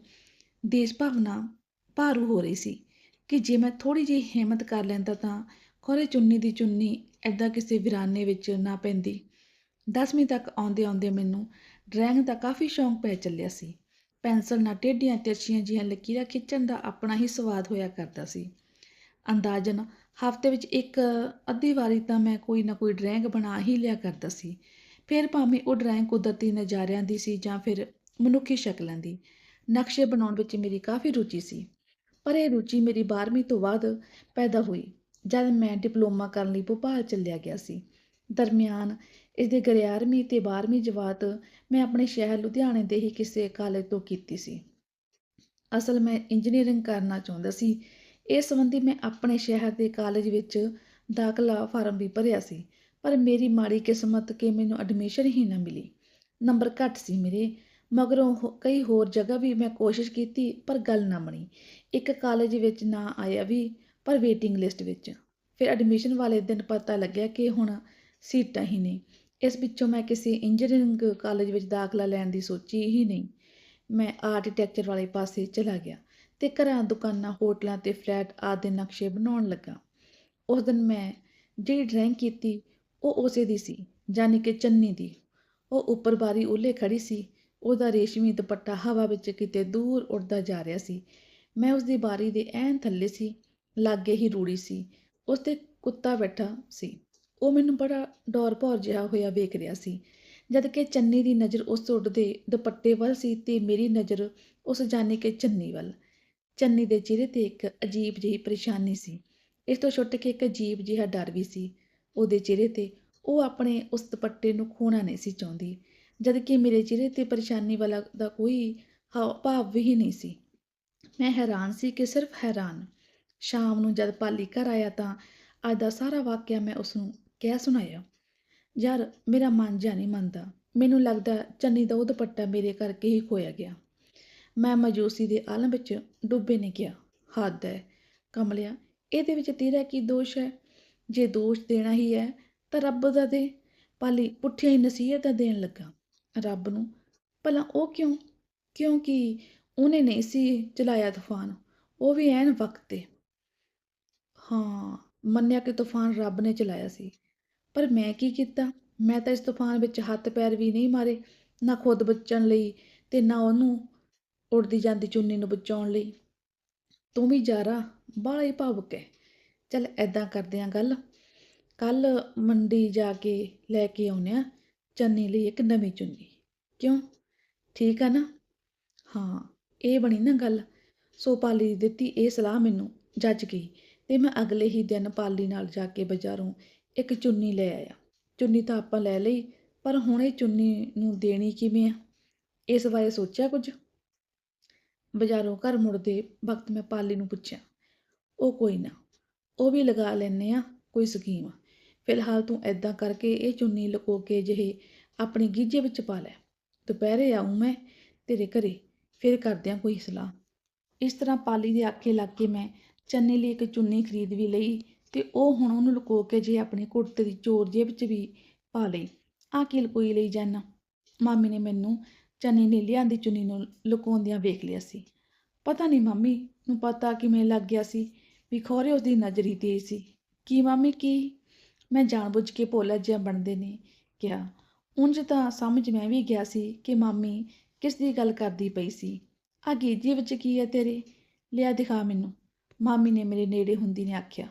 Speaker 1: ਦੇਸ਼ ਭਾਵਨਾ ਭਾਰੂ ਹੋ ਰਹੀ ਸੀ। ਕਿ ਜੇ ਮੈਂ ਥੋੜੀ ਜਿਹੀ ਹਿੰਮਤ ਕਰ ਲੈਂਦਾ ਤਾਂ ਖੋਰੇ ਚੁੰਨੀ ਦੀ ਚੁੰਨੀ ਐਦਾਂ ਕਿਸੇ ਵਿਰਾਨੇ ਵਿੱਚ ਨਾ ਪੈਂਦੀ। ਦਸਵੀਂ ਤੱਕ ਆਉਂਦੇ ਆਉਂਦੇ ਮੈਨੂੰ ਡਰਾਇੰਗ ਦਾ ਕਾਫੀ ਸ਼ੌਂਕ ਪੈ ਚੱਲਿਆ ਸੀ। ਪੈਨਸਲ ਨਾਲ ਟੇਢੀਆਂ ਤਿਰਛੀਆਂ ਜਿਹੀਆਂ ਲਕੀਰਾਂ ਖਿੱਚਣ ਦਾ ਆਪਣਾ ਹੀ ਸਵਾਦ ਹੋਇਆ ਕਰਦਾ ਸੀ। ਅੰਦਾਜ਼ਨ ਹਫ਼ਤੇ ਵਿੱਚ ਇੱਕ ਅੱਧੀ ਵਾਰੀ ਤਾਂ ਮੈਂ ਕੋਈ ਨਾ ਕੋਈ ਡਰਾਇੰਗ ਬਣਾ ਹੀ ਲਿਆ ਕਰਦਾ ਸੀ। ਫਿਰ ਭਾਵੇਂ ਉਹ ਡਰਾਇੰਗ ਕੁਦਰਤੀ ਨਜ਼ਾਰਿਆਂ ਦੀ ਸੀ ਜਾਂ ਫਿਰ ਮਨੁੱਖੀ ਸ਼ਕਲਾਂ ਦੀ, ਨਕਸ਼ੇ ਬਣਾਉਣ ਵਿੱਚ ਮੇਰੀ ਕਾਫੀ ਰੁਚੀ ਸੀ। ਪਰ ਇਹ ਰੁਚੀ ਮੇਰੀ 12ਵੀਂ ਤੋਂ ਬਾਅਦ ਪੈਦਾ ਹੋਈ, ਜਦ ਮੈਂ ਡਿਪਲੋਮਾ ਕਰਨ ਲਈ ਭੋਪਾਲ ਚੱਲਿਆ ਗਿਆ ਸੀ। ਦਰਮਿਆਨ ਇਸ ਦੇ 11ਵੀਂ ਤੇ 12ਵੀਂ ਜਮਾਤ ਮੈਂ ਆਪਣੇ ਸ਼ਹਿਰ ਲੁਧਿਆਣੇ ਦੇ ਹੀ ਕਿਸੇ ਕਾਲਜ ਤੋਂ ਕੀਤੀ ਸੀ। ਅਸਲ ਮੈਂ ਇੰਜੀਨੀਅਰਿੰਗ ਕਰਨਾ ਚਾਹੁੰਦਾ ਸੀ। ਇਸ ਸੰਬੰਧੀ ਮੈਂ ਆਪਣੇ ਸ਼ਹਿਰ ਦੇ ਕਾਲਜ ਵਿੱਚ ਦਾਖਲਾ ਫਾਰਮ ਵੀ ਭਰਿਆ ਸੀ, ਪਰ ਮੇਰੀ ਮਾੜੀ ਕਿਸਮਤ ਕਿ ਮੈਨੂੰ ਐਡਮਿਸ਼ਨ ਹੀ ਨਾ ਮਿਲੀ। ਨੰਬਰ ਘੱਟ ਸੀ ਮੇਰੇ, ਮਗਰੋਂ ਕਈ ਹੋਰ ਜਗ੍ਹਾ ਵੀ ਮੈਂ ਕੋਸ਼ਿਸ਼ ਕੀਤੀ, ਪਰ ਗੱਲ ਨਾ ਬਣੀ। ਇੱਕ ਕਾਲਜ ਵਿੱਚ ਨਾ ਆਇਆ ਵੀ, ਪਰ ਵੇਟਿੰਗ ਲਿਸਟ ਵਿੱਚ। ਫਿਰ ਐਡਮਿਸ਼ਨ ਵਾਲੇ ਦਿਨ ਪਤਾ ਲੱਗਿਆ ਕਿ ਹੁਣ ਸੀਟਾਂ ਹੀ ਨਹੀਂ ਇਸ ਪਿੱਛੋਂ ਮੈਂ ਕਿਸੇ ਇੰਜੀਨੀਅਰਿੰਗ ਕਾਲਜ ਵਿੱਚ ਦਾਖਲਾ ਲੈਣ ਦੀ ਸੋਚੀ ਹੀ ਨਹੀਂ। ਮੈਂ ਆਰਕੀਟੈਕਚਰ ਵਾਲੇ ਪਾਸੇ ਚਲਾ ਗਿਆ ਤੇ ਘਰਾਂ, ਦੁਕਾਨਾਂ, ਹੋਟਲਾਂ ਤੇ ਫਲੈਟ ਆਦਿ ਨਕਸ਼ੇ ਬਣਾਉਣ ਲੱਗਾ। ਉਸ ਦਿਨ ਮੈਂ ਜਿਹੜੀ ਡਰਾਇੰਗ ਕੀਤੀ, ਉਹ ਉਸੇ ਦੀ ਸੀ ਯਾਨੀ ਕਿ ਚੰਨੀ ਦੀ। ਉਹ ਉੱਪਰ ਬਾਰੀ ਉੱਲੇ ਖੜੀ ਸੀ, ਉਹਦਾ ਰੇਸ਼ਮੀ ਦੁਪੱਟਾ ਹਵਾ ਵਿੱਚ ਕਿਤੇ ਦੂਰ ਉੱਡਦਾ ਜਾ ਰਿਹਾ ਸੀ। ਮੈਂ ਉਸ ਦੀ ਬਾਰੀ ਦੇ ਐਨ ਥੱਲੇ ਸੀ, ਲਾਗੇ ਹੀ ਰੂੜੀ ਸੀ ਉਸ ਤੇ ਕੁੱਤਾ ਬੈਠਾ ਸੀ। ਉਹ ਮੈਨੂੰ ਬੜਾ ਡੌਰ ਭੌਰ ਜਿਹਾ ਹੋਇਆ ਵੇਖ ਰਿਹਾ ਸੀ, ਜਦ ਕਿ ਚੰਨੀ ਦੀ ਨਜ਼ਰ ਉਸ ਉੱਡਦੇ ਦੁਪੱਟੇ ਵੱਲ ਸੀ ਤੇ ਮੇਰੀ ਨਜ਼ਰ ਉਸ ਜਾਨੀ ਕਿ ਚੰਨੀ ਵੱਲ। ਚੰਨੀ ਦੇ ਚਿਹਰੇ ਤੇ ਇੱਕ ਅਜੀਬ ਜਿਹੀ ਪਰੇਸ਼ਾਨੀ ਸੀ। ਇਸ ਤੋਂ ਛੁੱਟ ਕੇ ਇੱਕ ਅਜੀਬ ਜਿਹਾ ਡਰ ਵੀ ਸੀ। ਉਹਦੇ ਚਿਹਰੇ ਤੇ ਉਹ ਆਪਣੇ ਉਸ ਦੁਪੱਟੇ ਨੂੰ ਖੋਣਾ ਨਹੀਂ ਸੀ ਚਾਹੁੰਦੀ, ਜਦ ਕਿ ਮੇਰੇ ਚਿਹਰੇ ਤੇ ਪਰੇਸ਼ਾਨੀ ਵਾਲਾ ਦਾ ਕੋਈ ਹਾਵ ਭਾਵ ਵੀ ਨਹੀਂ ਸੀ। ਮੈਂ ਹੈਰਾਨ ਸੀ ਕਿ ਸਿਰਫ ਹੈਰਾਨ। ਸ਼ਾਮ ਨੂੰ ਜਦ ਪਾਲੀ ਘਰ ਆਇਆ ਤਾਂ ਅੱਜ ਦਾ ਸਾਰਾ ਵਾਕਿਆ ਮੈਂ ਉਸ ਨੂੰ ਕਹਿ ਸੁਣਾਇਆ। ਯਾਰ, ਮੇਰਾ ਮਨ ਜਾ ਨਹੀਂ ਮੰਨਦਾ। ਮੈਨੂੰ ਲੱਗਦਾ ਚੰਨੀ ਦਾ ਉਹ ਦੁਪੱਟਾ ਮੇਰੇ ਕਰਕੇ ਹੀ ਖੋਇਆ ਗਿਆ। ਮੈਂ ਮਜੂਸੀ ਦੇ ਆਲਮ ਵਿੱਚ ਡੁੱਬੇ ਨੇ ਕਿਹਾ, ਹੱਦ ਹੈ ਕਮਲਿਆ, ਇਹਦੇ ਵਿੱਚ ਤੇਰਾ ਕੀ ਦੋਸ਼ ਹੈ ਜੇ ਦੋਸ਼ ਦੇਣਾ ਹੀ ਹੈ ਤਾਂ ਰੱਬ ਦਾ ਦੇ। ਪਾਲੀ, ਪੁੱਠੀਆਂ ਹੀ ਨਸੀਹਤਾਂ ਦੇਣ ਲੱਗਾ। ਰੱਬ ਨੂੰ? ਭਲਾ ਉਹ ਕਿਉਂ? ਕਿਉਂਕਿ ਉਹਨੇ ਨਹੀਂ ਸੀ ਚਲਾਇਆ ਤੂਫਾਨ, ਉਹ ਵੀ ਐਨ ਵਕਤ ਤੇ ਹਾਂ, ਮੰਨਿਆ ਕਿ ਤੂਫਾਨ ਰੱਬ ਨੇ ਚਲਾਇਆ ਸੀ। ਪਰ ਮੈਂ ਕੀ ਕੀਤਾ? ਮੈਂ ਤਾਂ ਇਸ ਤੂਫਾਨ ਵਿੱਚ ਹੱਥ ਪੈਰ ਵੀ ਨਹੀਂ ਮਾਰੇ, ਨਾ ਖੁਦ ਬਚਣ ਲਈ ਤੇ ਨਾ ਉਹਨੂੰ ਉੜਦੀ ਜਾਂਦੀ ਚੁੰਨੀ ਨੂੰ ਬਚਾਉਣ ਲਈ। ਤੂੰ ਵੀ ਜਾਰਾ ਬਾਹਲਾ ਹੀ ਭਾਵੁਕ ਹੈ ਚੱਲ ਐਦਾਂ ਕਰਦੇ ਆਂ ਗੱਲ। ਕੱਲ ਮੰਡੀ ਜਾ ਕੇ ਲੈ ਕੇ ਆਉਂਦੇ ਆ, ਚੰਨੀ ਲਈ ਇੱਕ ਨਵੀਂ ਚੁੰਨੀ। ਕਿਉਂ? ਠੀਕ ਆ ਨਾ? ਹਾਂ। ਇਹ ਬਣੀ ਨਾ ਗੱਲ। ਸੋ ਪਾਲੀ ਦੀ ਦਿੱਤੀ ਇਹ ਸਲਾਹ ਮੈਨੂੰ, ਜੱਜ ਗਈ ਤੇ ਮੈਂ ਅਗਲੇ ਹੀ ਦਿਨ ਪਾਲੀ ਨਾਲ ਜਾ ਕੇ ਬਾਜ਼ਾਰੋਂ ਇੱਕ ਚੁੰਨੀ ਲੈ ਆਇਆ। ਚੁੰਨੀ ਤਾਂ ਆਪਾਂ ਲੈ ਲਈ, ਪਰ ਹੁਣ ਇਹ ਚੁੰਨੀ ਨੂੰ ਦੇਣੀ ਕਿਵੇਂ ਆ? ਇਸ ਬਾਰੇ ਸੋਚਿਆ ਕੁਝ? ਬਾਜ਼ਾਰੋਂ ਘਰ ਮੁੜਦੇ ਵਕਤ ਮੈਂ ਪਾਲੀ ਨੂੰ ਪੁੱਛਿਆ, ਉਹ ਕੋਈ ਨਾ, ਉਹ ਵੀ ਲਗਾ ਲੈਨੇ ਆ ਕੋਈ ਸਕੀਮ ਫਿਲਹਾਲ ਤੂੰ ਐਦਾਂ ਕਰਕੇ ਇਹ ਚੁੰਨੀ ਲੁਕੋ ਕੇ ਜਿਹੇ ਆਪਣੀ ਗੀਜੇ ਵਿੱਚ ਪਾ ਲੈ। ਦੁਪਹਿਰੇ ਆਉਂ ਮੈਂ ਤੇਰੇ ਘਰੇ ਫਿਰ ਕਰਦੇ ਆ ਕੋਈ ਸਲਾਹ। ਇਸ ਤਰ੍ਹਾਂ ਪਾਲੀ ਦੇ ਆਖੇ ਲੱਗ ਕੇ ਮੈਂ ਚੰਨੀ ਲਈ ਇੱਕ ਚੁੰਨੀ ਖਰੀਦ ਵੀ ਲਈ ਤੇ ਉਹ ਹੁਣ ਉਹਨੂੰ ਲੁਕੋ ਕੇ ਜੇ ਆਪਣੇ ਕੁੜਤੇ ਦੀ ਚੋਰ ਜੇਬ 'ਚ ਵੀ ਪਾ ਲਈ। ਆ ਕੀ ਲੁਕੋਈ ਲਈ ਜਾਨਾ? ਮਾਮੀ ਨੇ ਮੈਨੂੰ ਚੰਨੀ ਨੇ ਲਿਆਂਦੀ ਚੁੰਨੀ ਨੂੰ ਲੁਕਾਉਂਦਿਆਂ ਵੇਖ ਲਿਆ ਸੀ। ਪਤਾ ਨਹੀਂ ਮਾਮੀ, ਨੂੰ ਪਤਾ ਕਿਵੇਂ ਲੱਗ ਗਿਆ ਸੀ ਵੀ ਖੋਰੇ ਉਸ ਦੀ ਨਜ਼ਰ ਹੀ ਤੇਜ਼ ਸੀ। ਕੀ ਮਾਮੀ, ਕੀ? ਮੈਂ ਜਾਣਬੁੱਝ ਕੇ ਭੋਲਾ ਜਿਹਾ ਬਣਦੇ ਨੇ, ਕਿਹਾ। ਉਂਝ ਤਾਂ ਸਮਝ ਮੈਂ ਵੀ ਗਿਆ ਸੀ ਕਿ ਮਾਮੀ ਕਿਸ ਦੀ ਗੱਲ ਕਰਦੀ ਪਈ ਸੀ? ਆ ਗੀਜੇ ਵਿੱਚ ਕੀ ਹੈ ਤੇਰੇ? ਲਿਆ ਦਿਖਾ ਮੈਨੂੰ। ਮਾਮੀ ਨੇ ਮੇਰੇ ਨੇੜੇ ਹੁੰਦੀ ਨੇ ਆਖਿਆ।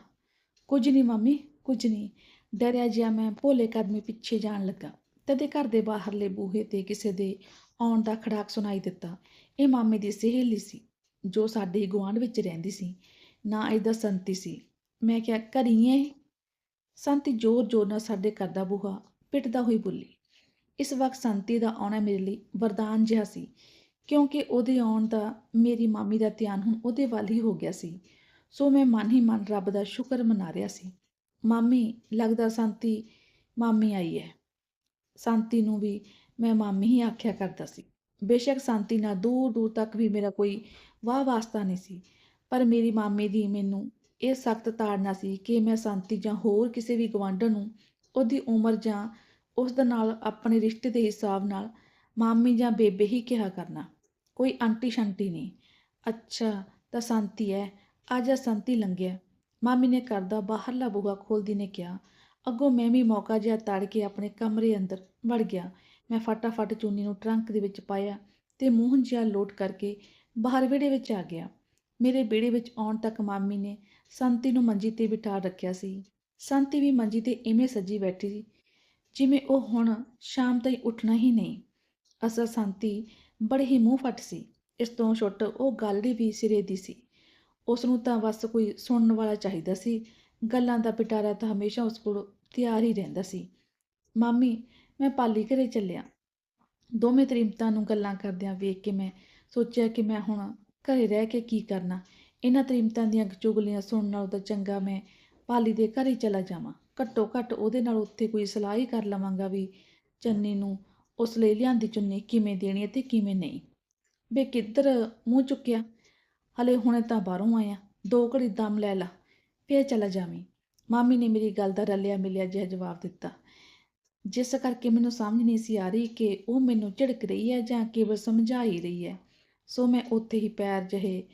Speaker 1: ਕੁਝ ਨਹੀਂ ਮਾਮੀ, ਕੁਝ ਨਹੀਂ। ਡਰਿਆ ਜਿਹਾ ਮੈਂ ਭੋਲੇ ਕਦਮੀ ਪਿੱਛੇ ਜਾਣ ਲੱਗਾ। ਤਦੇ ਘਰ ਦੇ ਬਾਹਰਲੇ ਬੂਹੇ ਤੇ ਕਿਸੇ ਦੇ ਆਉਣ ਦਾ ਖੜਾਕ ਸੁਣਾਈ ਦਿੱਤਾ। ਇਹ ਮਾਮੇ ਦੀ ਸਹੇਲੀ ਸੀ, ਜੋ ਸਾਡੇ ਹੀ ਗੁਆਂਢ ਵਿੱਚ ਰਹਿੰਦੀ ਸੀ। ਨਾ ਇਹਦਾ ਸੰਤੀ ਸੀ। ਮੈਂ ਕਿਹਾ ਘਰੀਏ ਸੰਤੀ ਜ਼ੋਰ ਜ਼ੋਰ ਨਾਲ ਸਾਡੇ ਘਰ ਦਾ ਬੂਹਾ ਪਿੱਟਦਾ ਹੋਈ ਬੋਲੀ ਇਸ ਵਕਤ ਸੰਤੀ ਦਾ ਆਉਣਾ ਮੇਰੇ ਲਈ ਵਰਦਾਨ ਜਿਹਾ ਸੀ, ਕਿਉਂਕਿ ਉਹਦੇ ਆਉਣ ਦਾ ਮੇਰੀ ਮਾਮੀ ਦਾ ਧਿਆਨ ਹੁਣ ਉਹਦੇ ਵੱਲ ਹੀ ਹੋ ਗਿਆ ਸੀ। ਸੋ ਮੈਂ ਮਨ ਹੀ ਮਨ ਰੱਬ ਦਾ ਸ਼ੁਕਰ ਮਨਾ ਰਿਹਾ ਸੀ। ਮਾਮੀ, ਲੱਗਦਾ ਸੰਤੀ ਮਾਮੀ ਆਈ ਹੈ। ਸੰਤੀ ਨੂੰ ਵੀ ਮੈਂ ਮਾਮੀ ਹੀ ਆਖਿਆ ਕਰਦਾ ਸੀ। ਬੇਸ਼ੱਕ ਸੰਤੀ ਨਾਲ ਦੂਰ ਦੂਰ ਤੱਕ ਵੀ ਮੇਰਾ ਕੋਈ ਵਾਹ ਵਾਸਤਾ ਨਹੀਂ ਸੀ, ਪਰ ਮੇਰੀ ਮਾਮੀ ਦੀ ਮੈਨੂੰ ਇਹ ਸਖਤ ਤਾੜਨਾ ਸੀ ਕਿ ਮੈਂ ਸੰਤੀ ਜਾਂ ਹੋਰ ਕਿਸੇ ਵੀ ਗਵਾਂਢਣ ਨੂੰ ਉਹਦੀ ਉਮਰ ਜਾਂ ਉਸ ਦੇ ਨਾਲ, ਆਪਣੇ ਰਿਸ਼ਤੇ ਦੇ ਹਿਸਾਬ ਨਾਲ ਮਾਮੀ ਜਾਂ ਬੇਬੇ ਹੀ ਕਿਹਾ ਕਰਨਾ। ਕੋਈ ਆਂਟੀ ਸ਼ੰਟੀ ਨਹੀਂ। ਅੱਛਾ, ਤਾਂ ਸੰਤੀ ਹੈ ਅੱਜ ਸੰਤੀ ਲੰਘਿਆ। ਮਾਮੀ ਨੇ ਘਰ ਦਾ ਬਾਹਰਲਾ ਬੂਹਾ ਖੋਲਦੀ ਨੇ ਕਿਹਾ, ਅੱਗੋਂ ਮੈਂ ਵੀ ਮੌਕਾ ਜਿਹਾ ਤੜ ਕੇ ਆਪਣੇ ਕਮਰੇ ਅੰਦਰ ਵੜ ਗਿਆ। ਮੈਂ ਫਟਾਫਟ ਚੁੰਨੀ ਨੂੰ ਟਰੰਕ ਦੇ ਵਿੱਚ ਪਾਇਆ ਤੇ ਮੂੰਹ ਜਿਹਾ ਲੋਟ ਕਰਕੇ ਬਾਹਰ ਵਿਹੜੇ ਵਿੱਚ ਆ ਗਿਆ। ਮੇਰੇ ਵਿਹੜੇ ਵਿੱਚ ਆਉਣ ਤੱਕ ਮਾਮੀ ਨੇ ਸੰਤੀ ਨੂੰ ਮੰਜੀ ਤੇ ਬਿਠਾ ਰੱਖਿਆ ਸੀ। ਸੰਤੀ ਵੀ ਮੰਜੀ ਤੇ ਇਵੇਂ ਸੱਜੀ ਬੈਠੀ ਸੀ। ਜਿਵੇਂ ਉਹ ਹੁਣ ਸ਼ਾਮ ਤਾਈਂ ਉੱਠਣਾ ਹੀ ਨਹੀਂ। ਅਸਲ ਸੰਤੀ ਬੜੇ ਹੀ ਮੂੰਹ ਫੱਟ ਸੀ। ਇਸ ਤੋਂ ਛੁੱਟ ਉਹ ਗੱਲੜੀ ਵੀ ਸਿਰੇ ਦੀ ਸੀ। ਉਸ ਨੂੰ ਤਾਂ ਬਸ ਕੋਈ ਸੁਣਨ ਵਾਲਾ ਚਾਹੀਦਾ ਸੀ। ਗੱਲਾਂ ਦਾ ਪਿਟਾਰਾ ਤਾਂ ਹਮੇਸ਼ਾ ਉਸ ਕੋਲ ਤਿਆਰ ਹੀ ਰਹਿੰਦਾ ਸੀ। ਮਾਮੀ, ਮੈਂ ਪਾਲੀ ਘਰੇ ਚੱਲਿਆ। ਦੋਵੇਂ ਤਰੀਮਤਾਂ ਨੂੰ ਗੱਲਾਂ ਕਰਦਿਆਂ ਵੇਖ ਕੇ ਮੈਂ ਸੋਚਿਆ ਕਿ ਮੈਂ ਹੁਣ ਘਰੇ ਰਹਿ ਕੇ ਕੀ ਕਰਨਾ। ਇਹਨਾਂ ਤਰੀਮਤਾਂ ਦੀਆਂ ਚੁਗਲੀਆਂ ਸੁਣਨ ਨਾਲੋਂ ਤਾਂ ਚੰਗਾ ਮੈਂ ਪਾਲੀ ਦੇ ਘਰ ਚਲਾ ਜਾਵਾਂ। ਘੱਟੋ ਘੱਟ ਉਹਦੇ ਨਾਲ ਉੱਥੇ ਕੋਈ ਸਲਾਹ ਹੀ ਕਰ ਲਵਾਂਗਾ ਵੀ ਚੰਨੀ ਨੂੰ ਉਸ ਲਈ ਲਿਆਂਦੀ ਚੁੰਨੀ ਕਿਵੇਂ ਦੇਣੀ ਹੈ ਤੇ ਕਿਵੇਂ ਨਹੀਂ। ਬੇ ਕਿੱਧਰ ਮੂੰਹ ਚੁੱਕਿਆ? ਹਲੇ ਹੁਣੇ ਤਾਂ ਬਾਹਰੋਂ ਆਇਆ। ਦੋ ਘੜੀ ਦਮ ਲੈ ਲਾ। ਫੇਰ ਚਲਾ ਜਾਵੀਂ। ਮਾਮੀ ਨੇ ਮੇਰੀ ਗੱਲ ਦਾ ਰਲਿਆ ਮਿਲਿਆ ਜਿਹਾ ਜਵਾਬ ਦਿੱਤਾ। ਜਿਸ ਕਰਕੇ ਮੈਨੂੰ ਸਮਝ ਨਹੀਂ ਸੀ ਆ ਰਹੀ ਕਿ ਉਹ ਮੈਨੂੰ ਝਿੜਕ ਰਹੀ ਹੈ ਜਾਂ ਕੇਵਲ ਸਮਝਾ ਹੀ ਰਹੀ ਹੈ। ਸੋ ਮੈਂ ਉੱਥੇ ਹੀ ਪੈਰ ਜਿਹੇ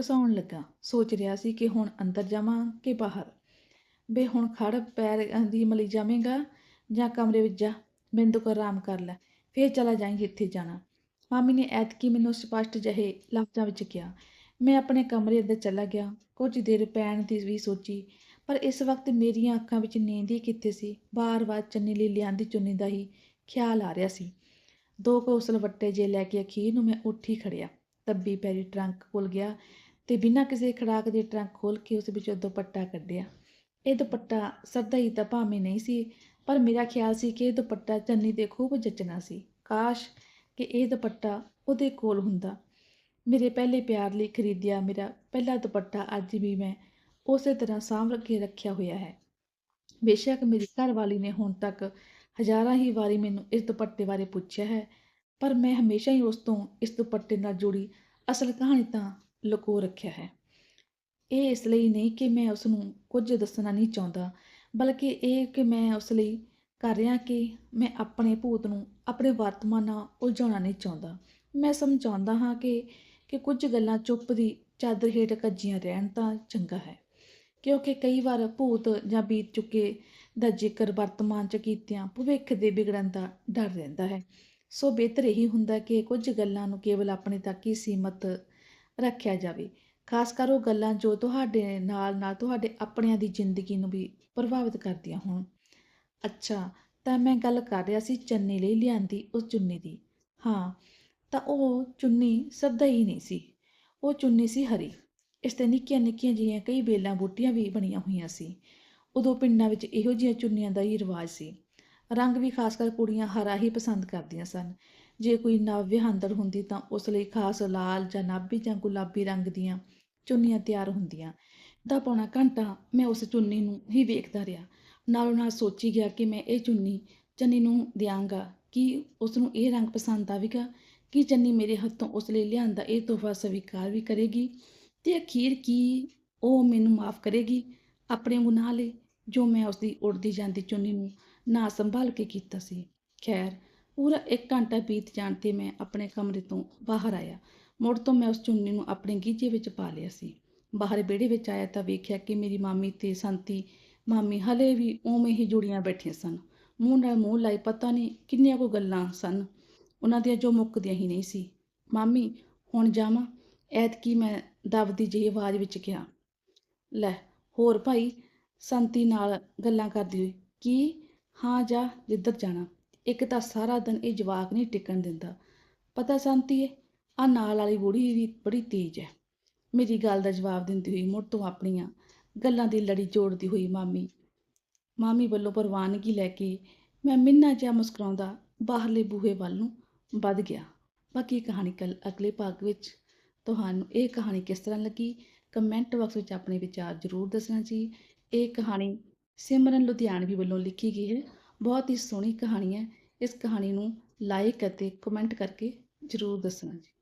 Speaker 1: ਘਸਾਉਣ ਲੱਗਾ। ਸੋਚ ਰਿਹਾ ਸੀ ਕਿ ਹੁਣ ਅੰਦਰ ਜਾਵਾਂ ਕਿ ਬਾਹਰ। ਬੇ ਹੁਣ ਖੜ ਪੈਰ ਦੀ ਮਲੀ ਜਾਵੇਂਗਾ ਜਾਂ ਕਮਰੇ ਵਿੱਚ ਜਾ ਬਿੰਦੂ ਕੋ ਆਰਾਮ ਕਰ ਲੈ। ਫੇਰ ਚਲਾ ਜਾਈਂ ਜਿੱਥੇ ਜਾਣਾ। ਮਾਮੀ ਨੇ ਐਤਕੀ ਮੈਨੂੰ ਸਪਸ਼ਟ ਜਿਹੇ ਲਫ਼ਜ਼ਾਂ ਵਿੱਚ ਕਿਹਾ, ਮੈਂ ਆਪਣੇ ਕਮਰੇ ਅੰਦਰ ਚਲਾ ਗਿਆ, ਕੁਝ ਦੇਰ ਪੈਣ ਦੀ ਵੀ ਸੋਚੀ, ਪਰ ਇਸ ਵਕਤ ਮੇਰੀਆਂ ਅੱਖਾਂ ਵਿੱਚ ਨੀਂਦ ਹੀ ਕਿੱਥੇ ਸੀ? ਬਾਰ-ਬਾਰ ਚੰਨੀ ਲਈ ਲਿਆਂਦੀ ਚੁੰਨੀ ਦਾ ਹੀ ਖਿਆਲ ਆ ਰਿਹਾ ਸੀ। ਦੋ ਕੌਸਲ ਵੱਟੇ ਜੇ ਲੈ ਕੇ ਅਖੀਰ ਨੂੰ ਮੈਂ ਉੱਠੀ ਖੜਿਆ। ਤੱਬੀ ਪੈਰੀ ਟਰੰਕ ਖੁੱਲ ਗਿਆ ਤੇ ਬਿਨਾਂ ਕਿਸੇ ਖੜਾਕ ਦੇ ਟਰੰਕ ਖੋਲ ਕੇ ਉਸ ਵਿੱਚੋਂ ਦੁਪੱਟਾ ਕੱਢਿਆ। ਇਹ ਦੁਪੱਟਾ ਸਦਾ ਹੀ ਤਾਂ ਭਾਵੇਂ ਨਹੀਂ ਸੀ, ਪਰ ਮੇਰਾ ਖਿਆਲ ਸੀ ਕਿ ਇਹ ਦੁਪੱਟਾ ਚੰਨੀ ਤੇ ਖੂਬ ਜੱਚਣਾ ਸੀ। ਕਾਸ਼ ਕਿ ਇਹ ਦੁਪੱਟਾ ਉਹਦੇ ਕੋਲ ਹੁੰਦਾ। ਮੇਰੇ ਪਹਿਲੇ ਪਿਆਰ ਲਈ ਖਰੀਦਿਆ ਮੇਰਾ ਪਹਿਲਾ ਦੁਪੱਟਾ ਅੱਜ ਵੀ ਮੈਂ ਉਸੇ ਤਰ੍ਹਾਂ ਸਾਂਭ ਕੇ ਰੱਖਿਆ ਹੋਇਆ ਹੈ। ਬੇਸ਼ੱਕ ਮੇਰੀ ਘਰਵਾਲੀ ਨੇ ਹੁਣ ਤੱਕ ਹਜ਼ਾਰਾਂ ਹੀ ਵਾਰੀ ਮੈਨੂੰ ਇਸ ਦੁਪੱਟੇ ਬਾਰੇ ਪੁੱਛਿਆ ਹੈ, ਪਰ ਮੈਂ ਹਮੇਸ਼ਾ ਹੀ ਉਸ ਤੋਂ ਇਸ ਦੁਪੱਟੇ ਨਾਲ ਜੁੜੀ ਅਸਲ ਕਹਾਣੀ ਤਾਂ ਲੁਕੋ ਰੱਖਿਆ ਹੈ। ਇਹ ਇਸ ਲਈ ਨਹੀਂ ਕਿ ਮੈਂ ਉਸ ਨੂੰ ਕੁਝ ਦੱਸਣਾ ਨਹੀਂ ਚਾਹੁੰਦਾ, ਬਲਕਿ ਇਹ ਕਿ ਮੈਂ ਉਸ ਲਈ ਕਰ ਰਿਹਾ ਕਿ ਮੈਂ ਆਪਣੇ ਭੂਤ ਨੂੰ ਆਪਣੇ ਵਰਤਮਾਨ ਨਾਲ ਉਲਝਾਉਣਾ ਨਹੀਂ ਚਾਹੁੰਦਾ। ਮੈਂ ਸਮਝਾਉਂਦਾ ਹਾਂ ਕਿ ਕਿ ਕੁਝ ਗੱਲਾਂ ਚੁੱਪ ਦੀ ਚਾਦਰ ਹੇਠ ਕੱਜੀਆਂ ਰਹਿਣ ਤਾਂ ਚੰਗਾ ਹੈ, ਕਿਉਂਕਿ ਕਈ ਵਾਰ ਭੂਤ ਜਾਂ ਬੀਤ ਚੁੱਕੇ ਦਾ ਜ਼ਿਕਰ ਵਰਤਮਾਨ 'ਚ ਕੀਤਿਆਂ ਭਵਿੱਖ ਦੇ ਵਿਗੜਨ ਦਾ ਡਰ ਰਹਿੰਦਾ ਹੈ। ਸੋ ਬਿਹਤਰ ਇਹੀ ਹੁੰਦਾ ਕਿ ਕੁਝ ਗੱਲਾਂ ਨੂੰ ਕੇਵਲ ਆਪਣੇ ਤੱਕ ਹੀ ਸੀਮਤ ਰੱਖਿਆ ਜਾਵੇ। ਖਾਸ ਕਰ ਉਹ ਗੱਲਾਂ ਜੋ ਤੁਹਾਡੇ ਨਾਲ ਨਾਲ ਤੁਹਾਡੇ ਆਪਣਿਆਂ ਦੀ ਜ਼ਿੰਦਗੀ ਨੂੰ ਵੀ ਪ੍ਰਭਾਵਿਤ ਕਰਦੀਆਂ ਹੋਣ। ਅੱਛਾ, ਤਾਂ ਮੈਂ ਗੱਲ ਕਰ ਰਿਹਾ ਸੀ ਚੰਨੀ ਲਈ ਲਿਆਂਦੀ ਉਸ ਚੁੰਨੀ ਦੀ। ਹਾਂ, ਤਾਂ ਉਹ ਚੁੰਨੀ ਸਦਾ ਹੀ ਨਹੀਂ ਸੀ। ਉਹ ਚੁੰਨੀ ਸੀ ਹਰੀ। ਇਸ ਤੇ ਨਿੱਕੀਆਂ ਨਿੱਕੀਆਂ ਜਿਹੀਆਂ ਕਈ ਬੇਲਾਂ ਬੂਟੀਆਂ ਵੀ ਬਣੀਆਂ ਹੋਈਆਂ ਸੀ। ਉਦੋਂ ਪਿੰਡਾਂ ਵਿੱਚ ਇਹੋ ਜਿਹੀਆਂ ਚੁੰਨੀਆਂ ਦਾ ਹੀ ਰਿਵਾਜ ਸੀ। ਰੰਗ ਵੀ ਖਾਸ ਕਰ ਕੁੜੀਆਂ ਹਰਾ ਹੀ ਪਸੰਦ ਕਰਦੀਆਂ ਸਨ। ਜੇ ਕੋਈ ਨਵ ਵਿਹਾਂਦਰ ਹੁੰਦੀ ਤਾਂ ਉਸ ਲਈ ਖਾਸ ਲਾਲ ਜਾਂ ਨਾਭੀ ਜਾਂ ਗੁਲਾਬੀ ਰੰਗ ਦੀਆਂ ਚੁੰਨੀਆਂ ਤਿਆਰ ਹੁੰਦੀਆਂ। ਦਾ ਪੌਣਾ ਘੰਟਾ ਮੈਂ ਉਸ ਚੁੰਨੀ ਨੂੰ ਹੀ ਵੇਖਦਾ ਰਿਹਾ। ਨਾਲੋਂ ਨਾਲ ਸੋਚੀ ਗਿਆ ਕਿ ਮੈਂ ਇਹ ਚੁੰਨੀ ਚੰਨੀ ਨੂੰ ਦਿਆਂਗਾ, ਕਿ ਉਸ ਨੂੰ ਇਹ ਰੰਗ ਪਸੰਦ ਆਵੇਗਾ? ਕਿ ਚੰਨੀ ਮੇਰੇ ਹੱਥੋਂ ਉਸ ਲਈ ਲਿਆਂਦਾ ਇਹ ਤੋਹਫਾ ਸਵੀਕਾਰ ਵੀ ਕਰੇਗੀ? ਤੇ ਅਖੀਰ ਕੀ ਉਹ ਮੈਨੂੰ ਮਾਫ ਕਰੇਗੀ? ਆਪਣੇ ਗੁਨਾਹ ਲਈ ਜੋ ਮੈਂ ਉਸ ਦੀ ਉੜਦੀ ਜਾਂਦੀ ਚੁੰਨੀ ਨੂੰ ਨਾ ਸੰਭਾਲ ਕੇ ਕੀਤਾ ਸੀ। ਖੈਰ, ਪੂਰਾ ਇੱਕ ਘੰਟਾ ਬੀਤ ਜਾਣ ਤੇ ਮੈਂ ਆਪਣੇ ਕਮਰੇ ਤੋਂ ਬਾਹਰ ਆਇਆ। ਮੁੜ ਤੋਂ ਮੈਂ ਉਸ ਚੁੰਨੀ ਨੂੰ ਆਪਣੇ ਗੀਜੇ ਵਿੱਚ ਪਾ ਲਿਆ ਸੀ। ਬਾਹਰ ਵਿਹੜੇ ਵਿੱਚ ਆਇਆ ਤਾਂ ਵੇਖਿਆ ਕਿ ਮੇਰੀ ਮਾਮੀ ਤੇ ਸੰਤੀ, ਮਾਮੀ ਹਲੇ ਵੀ ਉਵੇਂ ਹੀ ਜੁੜੀਆਂ ਬੈਠੀਆਂ ਸਨ। ਮੂੰਹ ਨਾਲ ਮੂੰਹ ਲਾਈ ਪਤਾ ਨਹੀਂ ਕਿੰਨੀਆਂ ਕੋ ਗੱਲਾਂ ਸਨ। ਉਹਨਾਂ ਦੀਆਂ ਜੋ ਮੁੱਕਦੀਆਂ ਹੀ ਨਹੀਂ ਸੀ। ਮਾਮੀ, ਹੁਣ ਜਾਵਾਂ? ਐਤਕੀ ਮੈਂ ਦਬਦੀ ਜਿਹੀ ਆਵਾਜ਼ ਵਿੱਚ ਕਿਹਾ, ਲੈ, ਹੋਰ ਭਾਈ? ਸੰਤੀ ਨਾਲ ਗੱਲਾਂ ਕਰਦੀ ਹੋਈ, ਕੀ? ਹਾਂ, ਜਾ, ਜਿੱਧਰ ਜਾਣਾ। ਇੱਕ ਤਾਂ ਸਾਰਾ ਦਿਨ ਇਹ ਜਵਾਕ ਨਹੀਂ ਟਿਕਣ ਦਿੰਦਾ। ਪਤਾ ਸੰਤੀ ਏ ਆ ਨਾਲ ਵਾਲੀ ਬੁੜੀ ਵੀ ਬੜੀ ਤੇਜ਼ ਹੈ ਮੇਰੀ ਗੱਲ ਦਾ ਜਵਾਬ ਦਿੰਦੀ ਹੋਈ ਮੁੜ ਤੋਂ ਆਪਣੀਆਂ ਗੱਲਾਂ ਦੀ ਲੜੀ ਜੋੜਦੀ ਹੋਈ ਮਾਮੀ। ਮਾਮੀ ਵੱਲੋਂ ਪ੍ਰਵਾਨਗੀ ਲੈ ਕੇ ਮੈਂ ਮਿੰਨਾ ਜਿਹਾ ਮੁਸਕਰਾਉਂਦਾ ਬਾਹਰਲੇ ਬੂਹੇ ਵੱਲ ਨੂੰ ਵੱਧ ਗਿਆ। ਬਾਕੀ ਕਹਾਣੀ ਕੱਲ ਅਗਲੇ ਭਾਗ ਵਿੱਚ। ਤੁਹਾਨੂੰ ਇਹ ਕਹਾਣੀ ਕਿਸ ਤਰ੍ਹਾਂ ਲੱਗੀ? ਕਮੈਂਟ ਬਾਕਸ ਵਿੱਚ ਆਪਣੇ ਵਿਚਾਰ ਜ਼ਰੂਰ ਦੱਸਣਾ ਜੀ। ਇਹ ਕਹਾਣੀ ਸਿਮਰਨ ਲੁਧਿਆਣਵੀ ਵੱਲੋਂ ਲਿਖੀ ਗਈ ਹੈ। ਬਹੁਤ ਹੀ ਸੋਹਣੀ ਕਹਾਣੀ ਹੈ। ਇਸ ਕਹਾਣੀ ਨੂੰ ਲਾਈਕ ਅਤੇ ਕਮੈਂਟ ਕਰਕੇ ਜ਼ਰੂਰ ਦੱਸਣਾ ਜੀ।